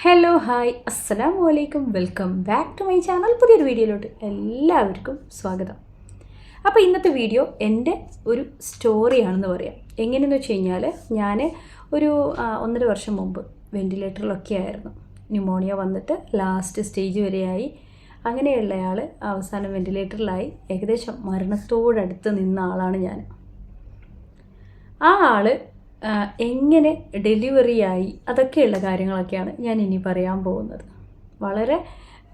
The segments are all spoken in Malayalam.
ഹലോ ഹായ് അസ്സലാം വലൈക്കും welcome back to my channel പുതിയൊരു വീഡിയോയിലോട്ട് എല്ലാവർക്കും സ്വാഗതം. അപ്പോൾ ഇന്നത്തെ വീഡിയോ എന്റെ ഒരു സ്റ്റോറിയാണെന്ന് പറയാം. എങ്ങനെയെന്ന് വെച്ച് കഴിഞ്ഞാൽ ഞാൻ ഒരു ഒന്നര വർഷം മുമ്പ് വെന്റിലേറ്ററിലൊക്കെ ആയിരുന്നു. ന്യൂമോണിയ വന്നിട്ട് ലാസ്റ്റ് സ്റ്റേജ് വരെയായി. അങ്ങനെയുള്ളയാൾ അവസാനം വെന്റിലേറ്ററിലായി ഏകദേശം മരണത്തോടടുത്ത് നിന്ന ആളാണ് ഞാൻ ആ ആൾ ആ, എങ്ങനെ ഡെലിവറി ആയി അതൊക്കെയുള്ള കാര്യങ്ങളൊക്കെയാണ് ഞാൻ ഇനി പറയാൻ പോകുന്നത്. വളരെ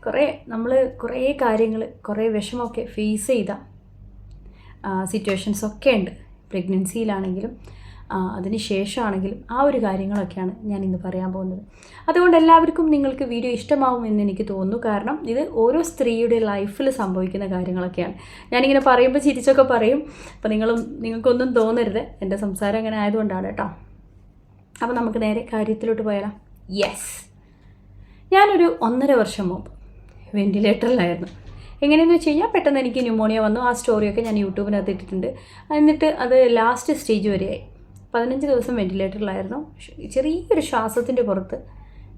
കുറേ നമ്മൾ കുറേ കാര്യങ്ങൾ കുറേ വിഷമമൊക്കെ ഫേസ് ചെയ്ത സിറ്റുവേഷൻസ് ഒക്കെ ഉണ്ട്. പ്രഗ്നൻസിയിലാണെങ്കിലും അതിന് ശേഷമാണെങ്കിലും ആ ഒരു കാര്യങ്ങളൊക്കെയാണ് ഞാൻ ഇന്ന് പറയാൻ പോകുന്നത്. അതുകൊണ്ട് എല്ലാവർക്കും നിങ്ങൾക്ക് വീഡിയോ ഇഷ്ടമാവുമെന്ന് എനിക്ക് തോന്നുന്നു. കാരണം ഇത് ഓരോ സ്ത്രീയുടെ ലൈഫിൽ സംഭവിക്കുന്ന കാര്യങ്ങളൊക്കെയാണ്. ഞാനിങ്ങനെ പറയുമ്പോൾ ചിരിച്ചൊക്കെ പറയും. അപ്പോൾ നിങ്ങളും നിങ്ങൾക്കൊന്നും തോന്നരുത്. എന്റെ സംസാരം അങ്ങനെ ആയതുകൊണ്ടാണ് കേട്ടോ. അപ്പോൾ നമുക്ക് നേരെ കാര്യത്തിലോട്ട് പോയാലോ? യെസ് ഞാനൊരു ഒന്നര വർഷം മുമ്പ് വെന്റിലേറ്ററിലായിരുന്നു എങ്ങനെയെന്ന് വെച്ച് കഴിഞ്ഞാൽ പെട്ടെന്ന് എനിക്ക് ന്യൂമോണിയ വന്നു. ആ സ്റ്റോറിയൊക്കെ ഞാൻ യൂട്യൂബിനകത്ത് ഇട്ടിട്ടുണ്ട്. എന്നിട്ട് അത് ലാസ്റ്റ് സ്റ്റേജ് വരെയായി. പതിനഞ്ച് ദിവസം വെന്റിലേറ്ററിലായിരുന്നു ചെറിയൊരു ശ്വാസത്തിന്റെ പുറത്ത്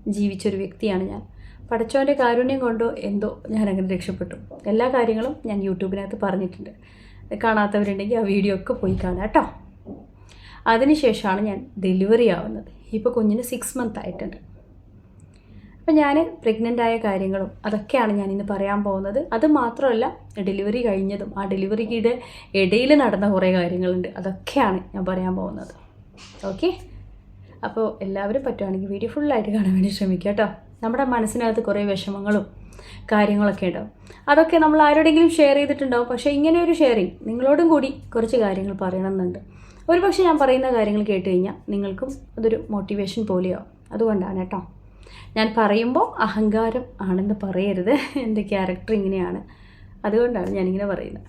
ജീവിച്ചൊരു വ്യക്തിയാണ് ഞാൻ. പഠിച്ചവന്റെ കാരുണ്യം കൊണ്ടോ എന്തോ ഞാൻ അങ്ങനെ രക്ഷപ്പെട്ടു. എല്ലാ കാര്യങ്ങളും ഞാൻ യൂട്യൂബിനകത്ത് പറഞ്ഞിട്ടുണ്ട്. കാണാത്തവരുണ്ടെങ്കിൽ ആ വീഡിയോ ഒക്കെ പോയി കാണാം കേട്ടോ. അതിനുശേഷമാണ് ഞാൻ ഡെലിവറി ആവുന്നത്. ഇപ്പോൾ കുഞ്ഞിന് സിക്സ് മന്ത് ആയിട്ടുണ്ട്. അപ്പോൾ ഞാൻ പ്രഗ്നന്റ് ആയ കാര്യങ്ങളും അതൊക്കെയാണ് ഞാൻ ഇന്ന് പറയാൻ പോകുന്നത്. അത് മാത്രമല്ല ഡെലിവറി കഴിഞ്ഞതും ആ ഡെലിവറിയുടെ ഇടയിൽ നടന്ന കുറേ കാര്യങ്ങളുണ്ട്. അതൊക്കെയാണ് ഞാൻ പറയാൻ പോകുന്നത്. ഓക്കെ അപ്പോൾ എല്ലാവരും പറ്റുവാണെങ്കിൽ വീഡിയോ ഫുള്ളായിട്ട് കാണാൻ വേണ്ടി ശ്രമിക്കുക കേട്ടോ. നമ്മുടെ മനസ്സിനകത്ത് കുറേ വിഷമങ്ങളും കാര്യങ്ങളൊക്കെ ഉണ്ടാവും. അതൊക്കെ നമ്മൾ ആരോടെങ്കിലും ഷെയർ ചെയ്തിട്ടുണ്ടാവും. പക്ഷേ ഇങ്ങനെ ഒരു ഷെയറിങ് നിങ്ങളോടും കൂടി കുറച്ച് കാര്യങ്ങൾ പറയണമെന്നുണ്ട്. ഒരു പക്ഷേ ഞാൻ പറയുന്ന കാര്യങ്ങൾ കേട്ട് കഴിഞ്ഞാൽ നിങ്ങൾക്കും അതൊരു മോട്ടിവേഷൻ പോലെയാവും. അതുകൊണ്ടാണ് കേട്ടോ. ഞാൻ പറയുമ്പോൾ അഹങ്കാരം ആണെന്ന് പറയരുത്. എന്റെ ക്യാരക്ടർ ഇങ്ങനെയാണ്. അതുകൊണ്ടാണ് ഞാനിങ്ങനെ പറയുന്നത്.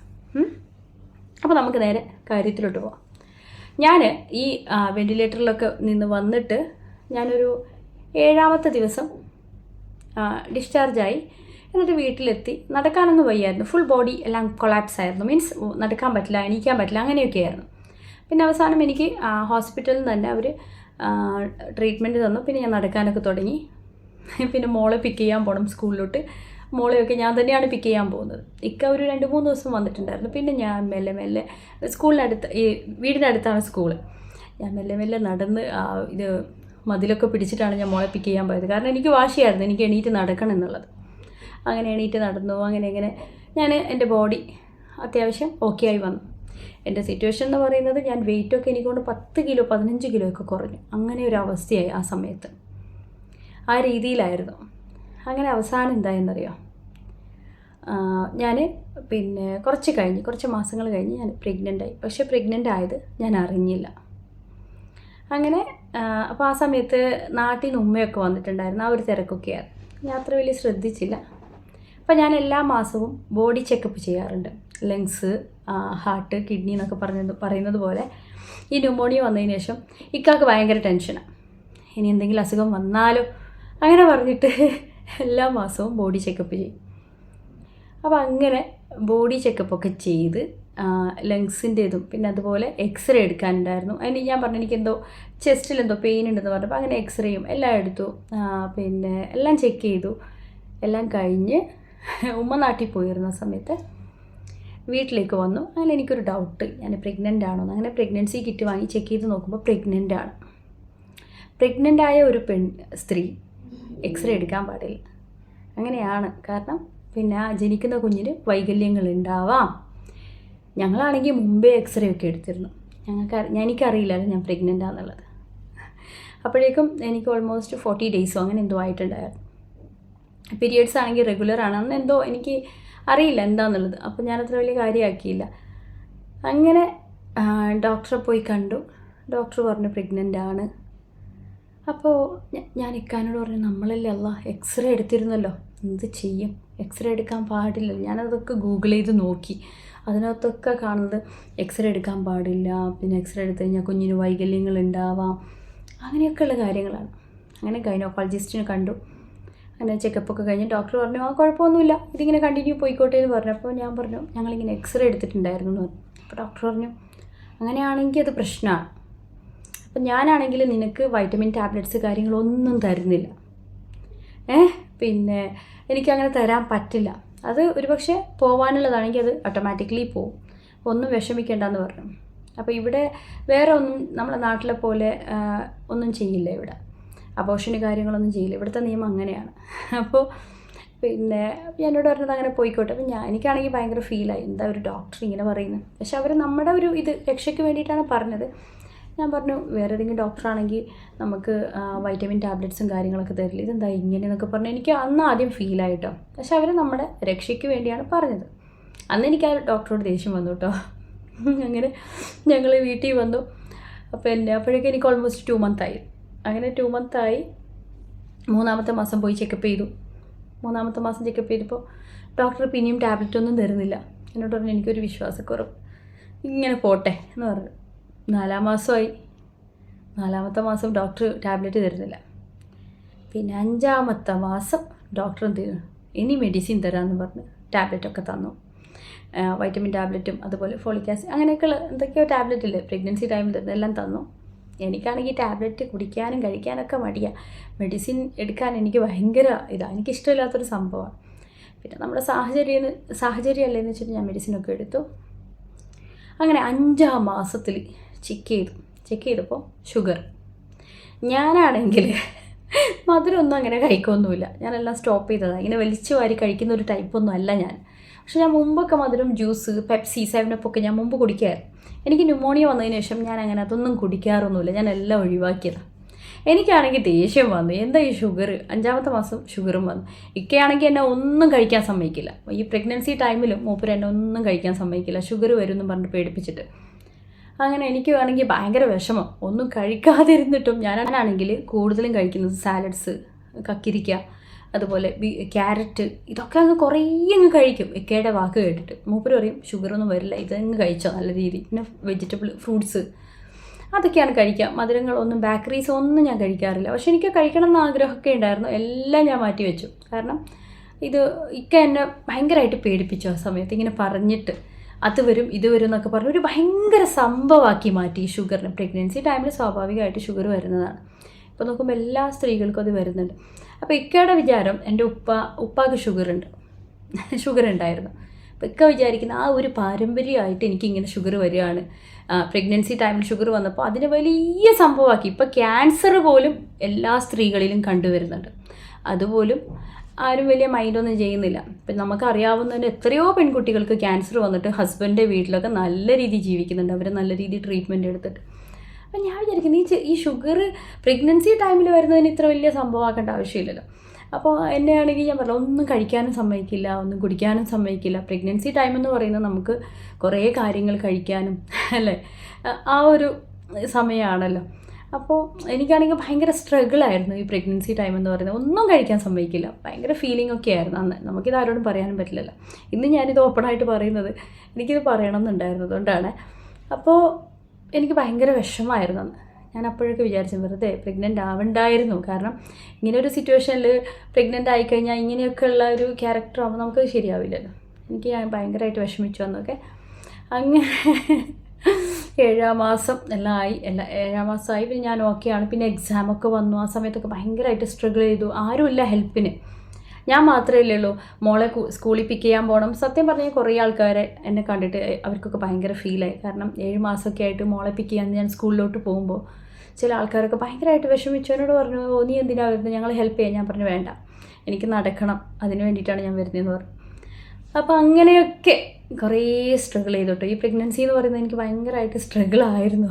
അപ്പോൾ നമുക്ക് നേരെ കാര്യത്തിലോട്ട് പോവാം. ഞാൻ ഈ വെന്റിലേറ്ററിലൊക്കെ നിന്ന് വന്നിട്ട് ഞാനൊരു ഏഴാമത്തെ ദിവസം ഡിസ്ചാർജായി എന്നിട്ട് വീട്ടിലെത്തി. നടക്കാനൊന്നും വയ്യായിരുന്നു. ഫുൾ ബോഡി എല്ലാം കൊളാപ്സ് ആയിരുന്നു. മീൻസ് നടക്കാൻ പറ്റില്ല എണീക്കാൻ പറ്റില്ല അങ്ങനെയൊക്കെ ആയിരുന്നു. പിന്നെ അവസാനം എനിക്ക് ഹോസ്പിറ്റലിൽ നിന്ന് തന്നെ അവർ ട്രീറ്റ്മെന്റ് തന്നു. പിന്നെ ഞാൻ നടക്കാനൊക്കെ തുടങ്ങി. പിന്നെ മോളെ പിക്ക് ചെയ്യാൻ പോകണം സ്കൂളിലോട്ട്. മോളെയൊക്കെ ഞാൻ തന്നെയാണ് പിക്ക് ചെയ്യാൻ പോകുന്നത്. ഇക്ക ഒരു രണ്ട് മൂന്ന് ദിവസം വന്നിട്ടുണ്ടായിരുന്നു. പിന്നെ ഞാൻ മെല്ലെ മെല്ലെ സ്കൂളിനടുത്ത് ഈ വീടിനടുത്താണ് സ്കൂൾ ഞാൻ മെല്ലെ മെല്ലെ നടന്ന് ഇത് മതിലൊക്കെ പിടിച്ചിട്ടാണ് ഞാൻ മോളെ പിക്ക് ചെയ്യാൻ പോയത്. കാരണം എനിക്ക് വാശിയായിരുന്നു. എനിക്ക് എണീറ്റ് നടക്കണം എന്നുള്ളത്. അങ്ങനെ എണീറ്റ് നടന്നു. അങ്ങനെ ഇങ്ങനെ ഞാൻ എന്റെ ബോഡി അത്യാവശ്യം ഓക്കെ ആയി വന്നു. എന്റെ സിറ്റുവേഷൻ എന്ന് പറയുന്നത് ഞാൻ വെയിറ്റൊക്കെ എനിക്കൊണ്ട് പത്ത് കിലോ പതിനഞ്ച് കിലോ ഒക്കെ കുറഞ്ഞു. അങ്ങനെ ഒരു അവസ്ഥയായി ആ സമയത്ത്. ആ രീതിയിലായിരുന്നു. അങ്ങനെ അവസാനം എന്തായെന്നറിയോ? ഞാൻ പിന്നെ കുറച്ച് കഴിഞ്ഞ് കുറച്ച് മാസങ്ങൾ കഴിഞ്ഞ് ഞാൻ പ്രഗ്നന്റ് ആയി. പക്ഷേ പ്രഗ്നന്റ് ആയത് ഞാൻ അറിഞ്ഞില്ല. അങ്ങനെ അപ്പോൾ ആ സമയത്ത് നാട്ടിൽ നിന്ന് ഉമ്മയൊക്കെ വന്നിട്ടുണ്ടായിരുന്നു. ആ ഒരു തിരക്കൊക്കെയായിരുന്നു ഞാൻ അത്ര വലിയ ശ്രദ്ധിച്ചില്ല. അപ്പോൾ ഞാൻ എല്ലാ മാസവും ബോഡി ചെക്കപ്പ് ചെയ്യാറുണ്ട്. ലങ്സ് ഹാർട്ട് കിഡ്നി എന്നൊക്കെ പറഞ്ഞത് പറയുന്നത് പോലെ. ഈ ന്യൂമോണിയ വന്നതിന് ശേഷം ഇക്കാക്ക് ഭയങ്കര ടെൻഷനാണ് ഇനി എന്തെങ്കിലും അസുഖം വന്നാലോ? അങ്ങനെ പറഞ്ഞിട്ട് എല്ലാ മാസവും ബോഡി ചെക്കപ്പ് ചെയ്യും. അപ്പോൾ അങ്ങനെ ബോഡി ചെക്കപ്പൊക്കെ ചെയ്ത് ലങ്സിന്റേതും പിന്നെ അതുപോലെ എക്സ്റേ എടുക്കാനുണ്ടായിരുന്നു. അതിന് ഞാൻ പറഞ്ഞു എനിക്കെന്തോ ചെസ്റ്റിൽ എന്തോ പെയിൻ ഉണ്ടെന്ന് പറഞ്ഞപ്പോൾ അങ്ങനെ എക്സ്റേയും എല്ലാം എടുത്തു. പിന്നെ എല്ലാം ചെക്ക് ചെയ്തു. എല്ലാം കഴിഞ്ഞ് ഉമ്മ നാട്ടിൽ പോയിരുന്ന സമയത്ത് വീട്ടിലേക്ക് വന്നു. അങ്ങനെ എനിക്കൊരു ഡൗട്ട് ഞാൻ പ്രഗ്നന്റ് ആണോ അങ്ങനെ പ്രഗ്നൻസി കിറ്റ് വാങ്ങി ചെക്ക് ചെയ്ത് നോക്കുമ്പോൾ പ്രഗ്നന്റ് ആണ്. പ്രഗ്നന്റ് ആയ ഒരു പെൺ സ്ത്രീ എക്സ്റേ എടുക്കാൻ പാടില്ല. അങ്ങനെയാണ് കാരണം പിന്നെ ആ ജനിക്കുന്ന കുഞ്ഞിന് വൈകല്യങ്ങൾ ഉണ്ടാവാം. ഞങ്ങളാണെങ്കിൽ മുമ്പേ എക്സ്റേ ഒക്കെ എടുത്തിരുന്നു. ഞങ്ങൾക്ക് എനിക്കറിയില്ലായിരുന്നു ഞാൻ പ്രഗ്നന്റ് ആണെന്നുള്ളത്. അപ്പോഴേക്കും എനിക്ക് ഓൾമോസ്റ്റ് ഫോർട്ടി ഡേയ്സോ അങ്ങനെ എന്തോ ആയിട്ടുണ്ടായിരുന്നു. പീരിയഡ്സ് ആണെങ്കിൽ റെഗുലർ ആണ്. അന്ന് എന്തോ എനിക്ക് അറിയില്ല എന്താണെന്നുള്ളത് അപ്പോൾ ഞാനത്ര വലിയ കാര്യമാക്കിയില്ല. അങ്ങനെ ഡോക്ടറെ പോയി കണ്ടു. ഡോക്ടർ പറഞ്ഞു പ്രഗ്നന്റ് ആണ്. അപ്പോൾ ഞാൻ ഇക്കാനോട് പറഞ്ഞു നമ്മളല്ലേ അല്ല എക്സ്റേ എടുത്തിരുന്നല്ലോ. എന്ത് ചെയ്യും? എക്സ്റേ എടുക്കാൻ പാടില്ല. ഞാനതൊക്കെ ഗൂഗിൾ ചെയ്ത് നോക്കി. അതിനകത്തൊക്കെ കാണുന്നത് എക്സ്റേ എടുക്കാൻ പാടില്ല പിന്നെ എക്സ്റേ എടുത്തു കഴിഞ്ഞാൽ കുഞ്ഞിന് വൈകല്യങ്ങൾ ഉണ്ടാവാം. അങ്ങനെയൊക്കെയുള്ള കാര്യങ്ങളാണ്. അങ്ങനെ ഗൈനോക്കോളജിസ്റ്റിനെ കണ്ടു. അങ്ങനെ ചെക്കപ്പൊക്കെ കഴിഞ്ഞ് ഡോക്ടർ പറഞ്ഞു ആ കുഴപ്പമൊന്നുമില്ല. ഇതിങ്ങനെ കണ്ടിന്യൂ പോയിക്കോട്ടെ എന്ന് പറഞ്ഞു. അപ്പോൾ ഞാൻ പറഞ്ഞു ഞങ്ങളിങ്ങനെ എക്സ്റേ എടുത്തിട്ടുണ്ടായിരുന്നു എന്ന് പറഞ്ഞു. അപ്പോൾ ഡോക്ടർ പറഞ്ഞു അങ്ങനെയാണെങ്കിൽ അത് പ്രശ്നമാണ്. അപ്പം ഞാനാണെങ്കിൽ നിനക്ക് വൈറ്റമിൻ ടാബ്ലറ്റ്സ് കാര്യങ്ങളൊന്നും തരുന്നില്ല. ഏഹ് പിന്നെ എനിക്കങ്ങനെ തരാൻ പറ്റില്ല. അത് ഒരുപക്ഷെ പോവാനുള്ളതാണെങ്കിൽ അത് ഓട്ടോമാറ്റിക്കലി പോവും. ഒന്നും വിഷമിക്കേണ്ടെന്ന് പറഞ്ഞു. അപ്പോൾ ഇവിടെ വേറെ ഒന്നും നമ്മളെ നാട്ടിലെ പോലെ ഒന്നും ചെയ്യില്ല ഇവിടെ. അബോഷന് കാര്യങ്ങളൊന്നും ചെയ്യില്ല. ഇവിടുത്തെ നിയമം അങ്ങനെയാണ്. അപ്പോൾ പിന്നെ എന്നോട് പറഞ്ഞത് അങ്ങനെ പോയിക്കോട്ടെ. അപ്പം ഞാൻ എനിക്കാണെങ്കിൽ ഭയങ്കര ഫീലായി എന്താ ഒരു ഡോക്ടർ ഇങ്ങനെ പറയുന്നത്? പക്ഷെ അവർ നമ്മുടെ ഒരു ഇത് രക്ഷയ്ക്ക് വേണ്ടിയിട്ടാണ് പറഞ്ഞത്. ഞാൻ പറഞ്ഞു വേറെ ഏതെങ്കിലും ഡോക്ടറാണെങ്കിൽ നമുക്ക് വൈറ്റമിൻ ടാബ്ലറ്റ്സും കാര്യങ്ങളൊക്കെ തരില്ല? ഇതെന്താ ഇങ്ങനെ എന്നൊക്കെ പറഞ്ഞു. എനിക്ക് അന്ന് ആദ്യം ഫീലായിട്ടോ പക്ഷെ അവർ നമ്മുടെ രക്ഷയ്ക്ക് വേണ്ടിയാണ് പറഞ്ഞത്. അന്ന് എനിക്ക് ആ ഡോക്ടറോട് ദേഷ്യം വന്നു കേട്ടോ. അങ്ങനെ ഞങ്ങൾ വീട്ടിൽ വന്നു. അപ്പോൾ എന്റെ അപ്പോഴേക്കും എനിക്ക് ഓൾമോസ്റ്റ് ടു മന്തായി അങ്ങനെ ടു മന്തായി മൂന്നാമത്തെ മാസം പോയി ചെക്കപ്പ് ചെയ്തു. മൂന്നാമത്തെ മാസം ചെക്കപ്പ് ചെയ്തപ്പോൾ ഡോക്ടർ പിന്നെയും ടാബ്ലറ്റ് ഒന്നും തരുന്നില്ല. എന്നോട് പറഞ്ഞു എനിക്കൊരു വിശ്വാസക്കുറവ്. ഇങ്ങനെ പോട്ടെ എന്ന് പറഞ്ഞു. നാലാം മാസമായി നാലാമത്തെ മാസം ഡോക്ടർ ടാബ്ലറ്റ് തരുന്നില്ല. പിന്നെ അഞ്ചാമത്തെ മാസം ഡോക്ടർ എന്ത് ചെയ്തു ഇനി മെഡിസിൻ തരാമെന്ന് പറഞ്ഞ് ടാബ്ലറ്റൊക്കെ തന്നു. വൈറ്റമിൻ ടാബ്ലറ്റും അതുപോലെ ഫോളിക് ആസിഡ് അങ്ങനെയൊക്കെയുള്ള എന്തൊക്കെയോ ടാബ്ലറ്റ് ഇല്ലേ? പ്രഗ്നൻസി ടൈമിൽ ഇതെല്ലാം തന്നു. എനിക്കാണെങ്കിൽ ടാബ്ലറ്റ് കുടിക്കാനും കഴിക്കാനൊക്കെ മടിയാണ് മെഡിസിൻ എടുക്കാൻ എനിക്ക് ഭയങ്കര ഇതാണ് എനിക്കിഷ്ടമില്ലാത്തൊരു സംഭവമാണ്. പിന്നെ നമ്മുടെ സാഹചര്യം സാഹചര്യം അല്ലേന്ന് വെച്ചിട്ട് ഞാൻ മെഡിസിനൊക്കെ എടുത്തു. അങ്ങനെ അഞ്ചാം മാസത്തിൽ ചെക്ക് ചെയ്തു. ചെക്ക് ചെയ്തപ്പോൾ ഷുഗർ ഞാനാണെങ്കിൽ മധുരമൊന്നും അങ്ങനെ കഴിക്കൊന്നുമില്ല. ഞാനെല്ലാം സ്റ്റോപ്പ് ചെയ്തതാണ് ഇങ്ങനെ വലിച്ചു വാരി കഴിക്കുന്ന ഒരു ടൈപ്പൊന്നും അല്ല ഞാൻ. പക്ഷെ ഞാൻ മുമ്പൊക്കെ മധുരം ജ്യൂസ് പെപ്സി സെവനപ്പൊക്കെ ഞാൻ മുമ്പ് കുടിക്കായിരുന്നു. എനിക്ക് ന്യൂമോണിയ വന്നതിന് ശേഷം ഞാൻ അങ്ങനെ അതൊന്നും കുടിക്കാറൊന്നുമില്ല. ഞാൻ എല്ലാം ഒഴിവാക്കിയതാണ് എനിക്കാണെങ്കിൽ ദേഷ്യം വന്നു. എന്താ ഈ ഷുഗർ അഞ്ചാമത്തെ മാസം ഷുഗറും വന്നു. ഇക്കയാണെങ്കിൽ എന്നെ ഒന്നും കഴിക്കാൻ സമ്മതിക്കില്ല. ഈ പ്രഗ്നൻസി ടൈമിലും മൂപ്പര് എന്നെ ഒന്നും കഴിക്കാൻ സമ്മതിക്കില്ല. ഷുഗർ വരും എന്ന് പറഞ്ഞിട്ട് പേടിപ്പിച്ചിട്ട്. അങ്ങനെ എനിക്ക് വേണമെങ്കിൽ ഭയങ്കര വിഷമം. ഒന്നും കഴിക്കാതിരുന്നിട്ടും ഞാനാണെങ്കിൽ കൂടുതലും കഴിക്കുന്നത് സാലഡ്സ് കക്കിരിക്ക അതുപോലെ ക്യാരറ്റ് ഇതൊക്കെ അങ്ങ് കുറേ അങ്ങ് കഴിക്കും. ഇക്കയുടെ വാക്ക് കേട്ടിട്ട്. മൂപ്പര് പറയും ഷുഗറൊന്നും വരില്ല ഇതങ്ങ് കഴിച്ചോ നല്ല രീതി. പിന്നെ വെജിറ്റബിൾ ഫ്രൂട്ട്സ് അതൊക്കെയാണ് കഴിക്കുക. മധുരങ്ങളൊന്നും ബേക്കറീസ് ഒന്നും ഞാൻ കഴിക്കാറില്ല. പക്ഷെ എനിക്ക് കഴിക്കണം എന്ന ആഗ്രഹമൊക്കെ ഉണ്ടായിരുന്നു. എല്ലാം ഞാൻ മാറ്റി വെച്ചു. കാരണം ഇത് ഇക്ക എന്നെ ഭയങ്കരമായിട്ട് പേടിപ്പിച്ചു ആ സമയത്ത്. ഇങ്ങനെ പറഞ്ഞിട്ട് അത് വരും ഇത് വരും എന്നൊക്കെ പറഞ്ഞ് ഒരു ഭയങ്കര സംഭവമാക്കി മാറ്റി ഈ ഷുഗറിന്. പ്രഗ്നൻസി ടൈമിൽ സ്വാഭാവികമായിട്ട് ഷുഗർ വരുന്നതാണ്. ഇപ്പോൾ നോക്കുമ്പോൾ എല്ലാ സ്ത്രീകൾക്കും അത് വരുന്നുണ്ട്. അപ്പോൾ ഇക്കയുടെ വിചാരം എന്റെ ഉപ്പ ഉപ്പാക്ക് ഷുഗർ ഉണ്ട് ഷുഗർ ഉണ്ടായിരുന്നു അപ്പോൾ ഇക്ക വിചാരിക്കുന്ന ആ ഒരു പാരമ്പര്യമായിട്ട് എനിക്കിങ്ങനെ ഷുഗർ വരികയാണ്. പ്രഗ്നൻസി ടൈമിൽ ഷുഗർ വന്നപ്പോൾ അതിന് വലിയ സംഭവമാക്കി. ഇപ്പോൾ ക്യാൻസർ പോലും എല്ലാ സ്ത്രീകളിലും കണ്ടുവരുന്നുണ്ട്. അതുപോലും ആരും വലിയ മൈൻഡൊന്നും ചെയ്യുന്നില്ല. ഇപ്പം നമുക്കറിയാവുന്നതിന് എത്രയോ പെൺകുട്ടികൾക്ക് ക്യാൻസർ വന്നിട്ട് ഹസ്ബൻഡിന്റെ വീട്ടിലൊക്കെ നല്ല രീതിയിൽ ജീവിക്കുന്നുണ്ട്. അവർ നല്ല രീതിയിൽ ട്രീറ്റ്മെന്റ് എടുത്തിട്ട്. അപ്പം ഞാൻ വിചാരിക്കുന്നു ഈ ഈ ഷുഗർ പ്രഗ്നൻസി ടൈമിൽ വരുന്നതിന് ഇത്ര വലിയ സംഭവമാക്കേണ്ട ആവശ്യമില്ലല്ലോ. അപ്പോൾ എന്നെ ആണെങ്കിൽ ഞാൻ പറഞ്ഞു ഒന്നും കഴിക്കാനും സമ്മതിക്കില്ല ഒന്നും കുടിക്കാനും സമ്മതിക്കില്ല. പ്രഗ്നൻസി ടൈം എന്ന് പറയുന്നത് നമുക്ക് കുറേ കാര്യങ്ങൾ കഴിക്കാനും അല്ലേ? ആ ഒരു സമയമാണല്ലോ. അപ്പോൾ എനിക്കാണെങ്കിൽ ഭയങ്കര സ്ട്രഗിൾ ആയിരുന്നു ഈ പ്രഗ്നൻസി ടൈം എന്ന് പറയുന്നത്. ഒന്നും കഴിക്കാൻ സമ്മതിക്കില്ല. ഭയങ്കര ഫീലിംഗ് ഒക്കെ ആയിരുന്നു അന്ന്. നമുക്കിത് ആരോടും പറയാനും പറ്റില്ലല്ലോ. ഇന്ന് ഞാനിത് ഓപ്പണായിട്ട് പറയുന്നത് എനിക്കിത് പറയണം എന്നുണ്ടായിരുന്നു അതുകൊണ്ടാണ്. അപ്പോൾ എനിക്ക് ഭയങ്കര വിഷമമായിരുന്നു അന്ന്. ഞാൻ അപ്പോഴൊക്കെ വിചാരിച്ചു വെറുതെ പ്രഗ്നന്റ് ആവണ്ടായിരുന്നു. കാരണം ഇങ്ങനെ ഒരു സിറ്റുവേഷനിൽ പ്രഗ്നന്റ് ആയിക്കഴിഞ്ഞാൽ ഇങ്ങനെയൊക്കെയുള്ള ഒരു ക്യാരക്ടർ ആകുമ്പോൾ നമുക്കത് ശരിയാവില്ലല്ലോ. എനിക്ക് ഞാൻ ഭയങ്കരമായിട്ട് വിഷമിച്ചു അന്നൊക്കെ. അങ്ങനെ ഏഴാം മാസം എല്ലാം ആയി എല്ലാ ഏഴാം മാസമായി പിന്നെ ഞാൻ ഓക്കെയാണ് പിന്നെ എക്സാമൊക്കെ വന്നു. ആ സമയത്തൊക്കെ ഭയങ്കരമായിട്ട് സ്ട്രഗിൾ ചെയ്തു. ആരുമില്ല ഹെൽപ്പിന് ഞാൻ മാത്രമേ ഉള്ളൂ മോളെ സ്കൂളിൽ പിക്ക് ചെയ്യാൻ പോകണം സത്യം പറഞ്ഞാൽ കുറേ ആൾക്കാരെ എന്നെ കണ്ടിട്ട് അവർക്കൊക്കെ ഭയങ്കര ഫീലായി കാരണം ഏഴ് മാസമൊക്കെ ആയിട്ട് മോളെ പിക്ക് ചെയ്യാൻ ഞാൻ സ്കൂളിലോട്ട് പോകുമ്പോൾ ചില ആൾക്കാരൊക്കെ ഭയങ്കരമായിട്ട് വിഷമിച്ചു എന്നോട് പറഞ്ഞു "ഓ, നീ എന്തിനാ വരുന്നത് ഞങ്ങൾ ഹെൽപ്പ് ചെയ്യാൻ ഞാൻ പറഞ്ഞു വേണ്ട. എനിക്ക് നടക്കണം. അതിന് വേണ്ടിയിട്ടാണ് ഞാൻ വരുന്നതെന്ന് പറഞ്ഞു. അപ്പോൾ അങ്ങനെയൊക്കെ കുറേ സ്ട്രഗിൾ ചെയ്തോട്ടോ. ഈ പ്രഗ്നൻസി എന്ന് പറയുന്നത് എനിക്ക് ഭയങ്കരമായിട്ട് സ്ട്രഗിൾ ആയിരുന്നു.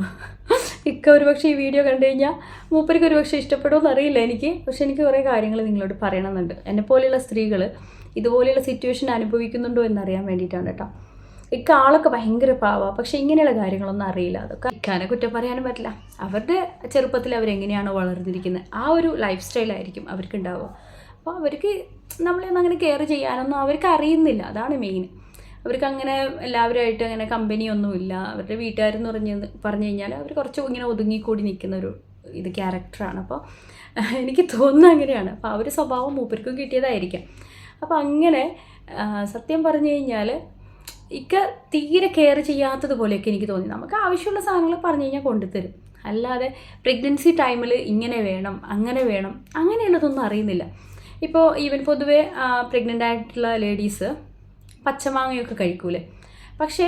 ഇക്ക ഒരുപക്ഷെ ഈ വീഡിയോ കണ്ടു കഴിഞ്ഞാൽ മൂപ്പർക്ക് ഒരുപക്ഷെ ഇഷ്ടപ്പെടുമെന്ന് അറിയില്ല എനിക്ക്. പക്ഷെ എനിക്ക് കുറേ കാര്യങ്ങൾ നിങ്ങളോട് പറയണമെന്നുണ്ട്. എന്നെ പോലെയുള്ള സ്ത്രീകൾ ഇതുപോലെയുള്ള സിറ്റുവേഷൻ അനുഭവിക്കുന്നുണ്ടോ എന്നറിയാൻ വേണ്ടിയിട്ടാണ് കേട്ടോ ഇക്ക ആളൊക്കെ ഭയങ്കര പാവാ. പക്ഷെ ഇങ്ങനെയുള്ള കാര്യങ്ങളൊന്നും അറിയില്ല. അതൊക്കെ ഇക്കാനെ കുറ്റം പറയാനും പറ്റില്ല. അവരുടെ ചെറുപ്പത്തിൽ അവരെങ്ങനെയാണോ വളർന്നിരിക്കുന്നത് ആ ഒരു ലൈഫ് സ്റ്റൈലായിരിക്കും അവർക്ക് ഉണ്ടാവുക അപ്പോൾ അവർക്ക് നമ്മളെയൊന്നും അങ്ങനെ കെയർ ചെയ്യാനൊന്നും അവർക്ക് അറിയുന്നില്ല. അതാണ് മെയിൻ അവർക്ക് അങ്ങനെ എല്ലാവരുമായിട്ട് അങ്ങനെ കമ്പനിയൊന്നുമില്ല. അവരുടെ വീട്ടുകാരെന്ന് പറഞ്ഞ് പറഞ്ഞു കഴിഞ്ഞാൽ അവർ കുറച്ച് ഇങ്ങനെ ഒതുങ്ങിക്കൂടി നിൽക്കുന്ന ഒരു ഇത് ക്യാരക്ടറാണ്. അപ്പോൾ എനിക്ക് തോന്നുന്നത് അങ്ങനെയാണ്. അപ്പോൾ ആ ഒരു സ്വഭാവം മൂപ്പർക്കും കിട്ടിയതായിരിക്കാം. അപ്പോൾ അങ്ങനെ സത്യം പറഞ്ഞു കഴിഞ്ഞാൽ ഇക്ക തീരെ കെയർ ചെയ്യാത്തതുപോലെയൊക്കെ എനിക്ക് തോന്നി. നമുക്ക് ആവശ്യമുള്ള സാധനങ്ങൾ പറഞ്ഞു കഴിഞ്ഞാൽ കൊണ്ടുതരും അല്ലാതെ പ്രഗ്നൻസി ടൈമിൽ ഇങ്ങനെ വേണം അങ്ങനെ വേണം അങ്ങനെയുള്ളതൊന്നും അറിയുന്നില്ല. ഇപ്പോൾ ഈവൻ പൊതുവേ പ്രഗ്നന്റ് ആയിട്ടുള്ള ലേഡീസ് പച്ചമാങ്ങയൊക്കെ കഴിക്കൂലേ? പക്ഷേ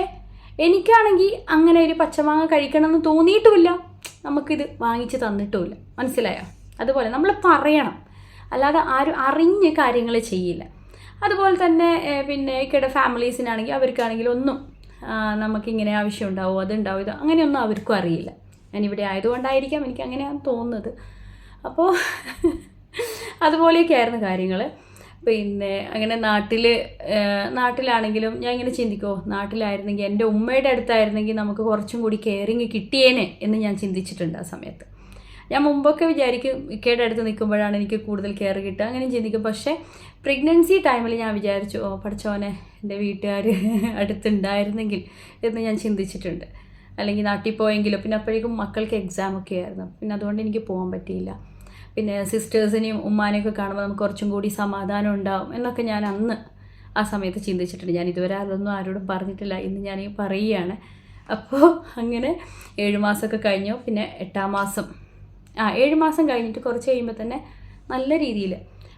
എനിക്കാണെങ്കിൽ അങ്ങനെ ഒരു പച്ചമാങ്ങ കഴിക്കണമെന്ന് തോന്നിയിട്ടുമില്ല. നമുക്കിത് വാങ്ങിച്ച് തന്നിട്ടുമില്ല. മനസ്സിലായോ? അതുപോലെ നമ്മൾ പറയണം. അല്ലാതെ ആരും അറിഞ്ഞ് കാര്യങ്ങൾ ചെയ്യില്ല. അതുപോലെ തന്നെ പിന്നെ ഇക്കയുടെ ഫാമിലീസിനാണെങ്കിൽ അവർക്കാണെങ്കിൽ ഒന്നും നമുക്കിങ്ങനെ ആവശ്യം ഉണ്ടാവും അതുണ്ടാവും? ഇത്? അങ്ങനെയൊന്നും അവർക്കും അറിയില്ല. ഞാൻ ഇവിടെ ആയതുകൊണ്ടായിരിക്കാം എനിക്ക് അങ്ങനെയാണ് തോന്നുന്നത്. അപ്പോൾ അതുപോലെയൊക്കെ ആയിരുന്നു കാര്യങ്ങൾ പിന്നെ അങ്ങനെ നാട്ടിൽ നാട്ടിലാണെങ്കിലും ഞാൻ ഇങ്ങനെ ചിന്തിക്കുമോ നാട്ടിലായിരുന്നെങ്കിൽ എന്റെ ഉമ്മയുടെ അടുത്തായിരുന്നെങ്കിൽ നമുക്ക് കുറച്ചും കൂടി കെയറിങ് കിട്ടിയേനെ എന്ന് ഞാൻ ചിന്തിച്ചിട്ടുണ്ട് ആ സമയത്ത്. ഞാൻ മുമ്പൊക്കെ വിചാരിക്കും ഇക്കയുടെ അടുത്ത് നിൽക്കുമ്പോഴാണ് എനിക്ക് കൂടുതൽ കെയർ കിട്ടുക. അങ്ങനെ ചിന്തിക്കും. പക്ഷേ പ്രഗ്നൻസി ടൈമിൽ ഞാൻ വിചാരിച്ചു ഓ പഠിച്ചോനെ എന്റെ വീട്ടുകാർ അടുത്തുണ്ടായിരുന്നെങ്കിൽ എന്ന് ഞാൻ ചിന്തിച്ചിട്ടുണ്ട്. അല്ലെങ്കിൽ നാട്ടിൽ പോയെങ്കിലോ പിന്നെ അപ്പോഴേക്കും മക്കൾക്ക് എക്സാം ഒക്കെ ആയിരുന്നു. പിന്നെ അതുകൊണ്ട് എനിക്ക് പോകാൻ പറ്റിയില്ല. പിന്നെ സിസ്റ്റേഴ്സിനെയും ഉമ്മാനെയൊക്കെ കാണുമ്പോൾ നമുക്ക് കുറച്ചും കൂടി സമാധാനം ഉണ്ടാവും എന്നൊക്കെ ഞാൻ അന്ന് ആ സമയത്ത് ചിന്തിച്ചിട്ടുണ്ട്. ഞാൻ ഇതുവരെ അതൊന്നും ആരോടും പറഞ്ഞിട്ടില്ല ഇന്ന് ഞാൻ പറയുകയാണ്. അപ്പോൾ അങ്ങനെ ഏഴ് മാസമൊക്കെ കഴിഞ്ഞു. പിന്നെ എട്ടാം മാസം. ആ ഏഴ് മാസം കഴിഞ്ഞിട്ട് കുറച്ച് കഴിയുമ്പോൾ തന്നെ നല്ല രീതിയിൽ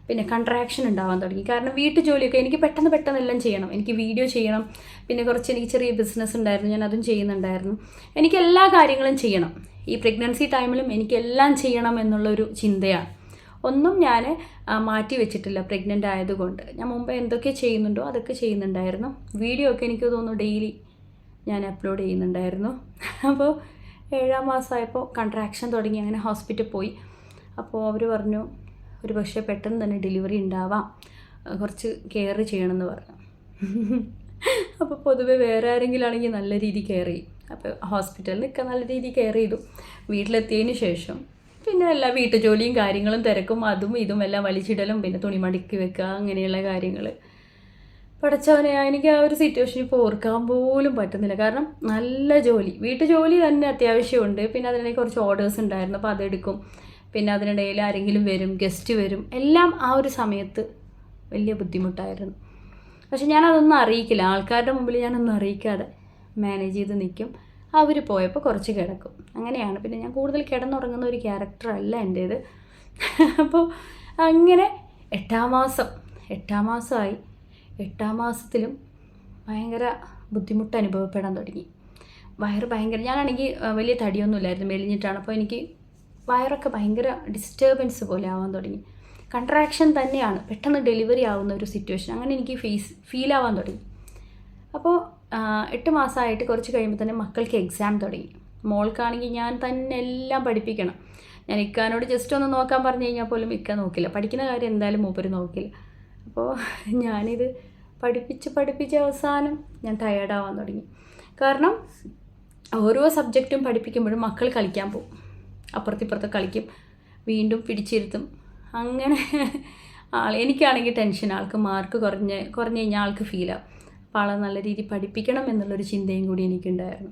പിന്നെ കൺട്രാക്ഷൻ ഉണ്ടാവാൻ തുടങ്ങി. കാരണം വീട്ടു ജോലിയൊക്കെ എനിക്ക് പെട്ടെന്ന് പെട്ടെന്ന് എല്ലാം ചെയ്യണം. എനിക്ക് വീഡിയോ ചെയ്യണം. പിന്നെ കുറച്ച് എനിക്ക് ചെറിയ ബിസിനസ് ഉണ്ടായിരുന്നു. ഞാൻ അതും ചെയ്യുന്നുണ്ടായിരുന്നു. എനിക്ക് എല്ലാ കാര്യങ്ങളും ചെയ്യണം. ഈ പ്രഗ്നൻസി ടൈമിലും എനിക്ക് എല്ലാം ചെയ്യണം എന്നുള്ളൊരു ചിന്തയാണ്. ഒന്നും ഞാൻ മാറ്റി വെച്ചിട്ടില്ല. പ്രഗ്നന്റ് ആയതുകൊണ്ട്. ഞാൻ മുമ്പ് എന്തൊക്കെ ചെയ്യുന്നുണ്ടോ അതൊക്കെ ചെയ്യുന്നുണ്ടായിരുന്നു. വീഡിയോ ഒക്കെ എനിക്ക് തോന്നുന്നു ഡെയിലി ഞാൻ അപ്ലോഡ് ചെയ്യുന്നുണ്ടായിരുന്നു. അപ്പോൾ ഏഴാം മാസമായപ്പോൾ കൺട്രാക്ഷൻ തുടങ്ങി. അങ്ങനെ ഹോസ്പിറ്റൽ പോയി. അപ്പോൾ അവർ പറഞ്ഞു ഒരു പക്ഷേ പെട്ടെന്ന് തന്നെ ഡെലിവറി ഉണ്ടാവാം. കുറച്ച് കെയർ ചെയ്യണമെന്ന് പറഞ്ഞു. അപ്പോൾ പൊതുവേ വേറെ ആരെങ്കിലും ആണെങ്കിൽ നല്ല രീതിയിൽ കെയർ ചെയ്യും. അപ്പോൾ ഹോസ്പിറ്റലിൽ നിൽക്കാൻ നല്ല രീതിയിൽ കെയർ ചെയ്തു. വീട്ടിലെത്തിയതിന് ശേഷം പിന്നെ എല്ലാ വീട്ടു ജോലിയും കാര്യങ്ങളും തിരക്കും അതും ഇതും എല്ലാം വലിച്ചിടലും പിന്നെ തുണി മടക്കി വെക്കുക അങ്ങനെയുള്ള കാര്യങ്ങൾ പഠിച്ചവനെ എനിക്ക് ആ ഒരു സിറ്റുവേഷൻ ഇപ്പോൾ ഓർക്കാൻ പോലും പറ്റുന്നില്ല. കാരണം നല്ല ജോലി. വീട്ടു ജോലി തന്നെ അത്യാവശ്യമുണ്ട്. പിന്നെ അതിനെ കുറച്ച് ഓർഡേഴ്സ് ഉണ്ടായിരുന്നു. അപ്പോൾ അതെടുക്കും. പിന്നെ അതിനിടയിൽ ആരെങ്കിലും വരും ഗസ്റ്റ് വരും. എല്ലാം ആ ഒരു സമയത്ത് വലിയ ബുദ്ധിമുട്ടായിരുന്നു. പക്ഷെ ഞാനതൊന്നും അറിയിക്കില്ല. ആൾക്കാരുടെ മുമ്പിൽ ഞാനൊന്നും അറിയിക്കാതെ മാനേജ് ചെയ്ത് നിൽക്കും. അവർ പോയപ്പോൾ കുറച്ച് കിടക്കും. അങ്ങനെയാണ്. പിന്നെ ഞാൻ കൂടുതൽ കിടന്നുറങ്ങുന്ന ഒരു ക്യാരക്ടറല്ല എന്റേത്. അപ്പോൾ അങ്ങനെ എട്ടാം മാസം എട്ടാം മാസമായി. എട്ടാം മാസത്തിലും ഭയങ്കര ബുദ്ധിമുട്ട് അനുഭവപ്പെടാൻ തുടങ്ങി. വയറ് ഭയങ്കര ഞാനാണെങ്കിൽ വലിയ തടിയൊന്നുമില്ലായിരുന്നു മെലിഞ്ഞിട്ടാണ്. അപ്പോൾ എനിക്ക് വയറൊക്കെ ഭയങ്കര ഡിസ്റ്റർബൻസ് പോലെ ആവാൻ തുടങ്ങി. കൺട്രാക്ഷൻ തന്നെയാണ് പെട്ടെന്ന് ഡെലിവറി ആവുന്ന ഒരു സിറ്റുവേഷൻ അങ്ങനെ എനിക്ക് ഫീസ് ഫീൽ ആവാൻ തുടങ്ങി. അപ്പോൾ എട്ട് മാസമായിട്ട് കുറച്ച് കഴിയുമ്പോൾ തന്നെ മക്കൾക്ക് എക്സാം തുടങ്ങി. മോൾക്കാണെങ്കിൽ ഞാൻ തന്നെ എല്ലാം പഠിപ്പിക്കണം. ഞാൻ ഇക്കാനോട് ജസ്റ്റ് ഒന്ന് നോക്കാൻ പറഞ്ഞു കഴിഞ്ഞാൽ പോലും ഇക്ക നോക്കില്ല. പഠിക്കുന്ന കാര്യം എന്തായാലും മൂപ്പര് നോക്കില്ല. അപ്പോൾ ഞാനിത് പഠിപ്പിച്ച് പഠിപ്പിച്ച് അവസാനം ഞാൻ ടയേർഡാവാൻ തുടങ്ങി. കാരണം ഓരോ സബ്ജക്റ്റും പഠിപ്പിക്കുമ്പോഴും മക്കൾ കളിക്കാൻ പോകും. അപ്പുറത്തിപ്പുറത്ത് കളിക്കും. വീണ്ടും പിടിച്ചിരുത്തും. അങ്ങനെ ആൾ എനിക്കാണെങ്കിൽ ടെൻഷൻ ആൾക്ക് മാർക്ക് കുറഞ്ഞ് കുറഞ്ഞു കഴിഞ്ഞാൽ ആൾക്ക് ഫീലാവും അപ്പോൾ ആളെ നല്ല രീതിയിൽ പഠിപ്പിക്കണം എന്നുള്ളൊരു ചിന്തയും കൂടി എനിക്കുണ്ടായിരുന്നു.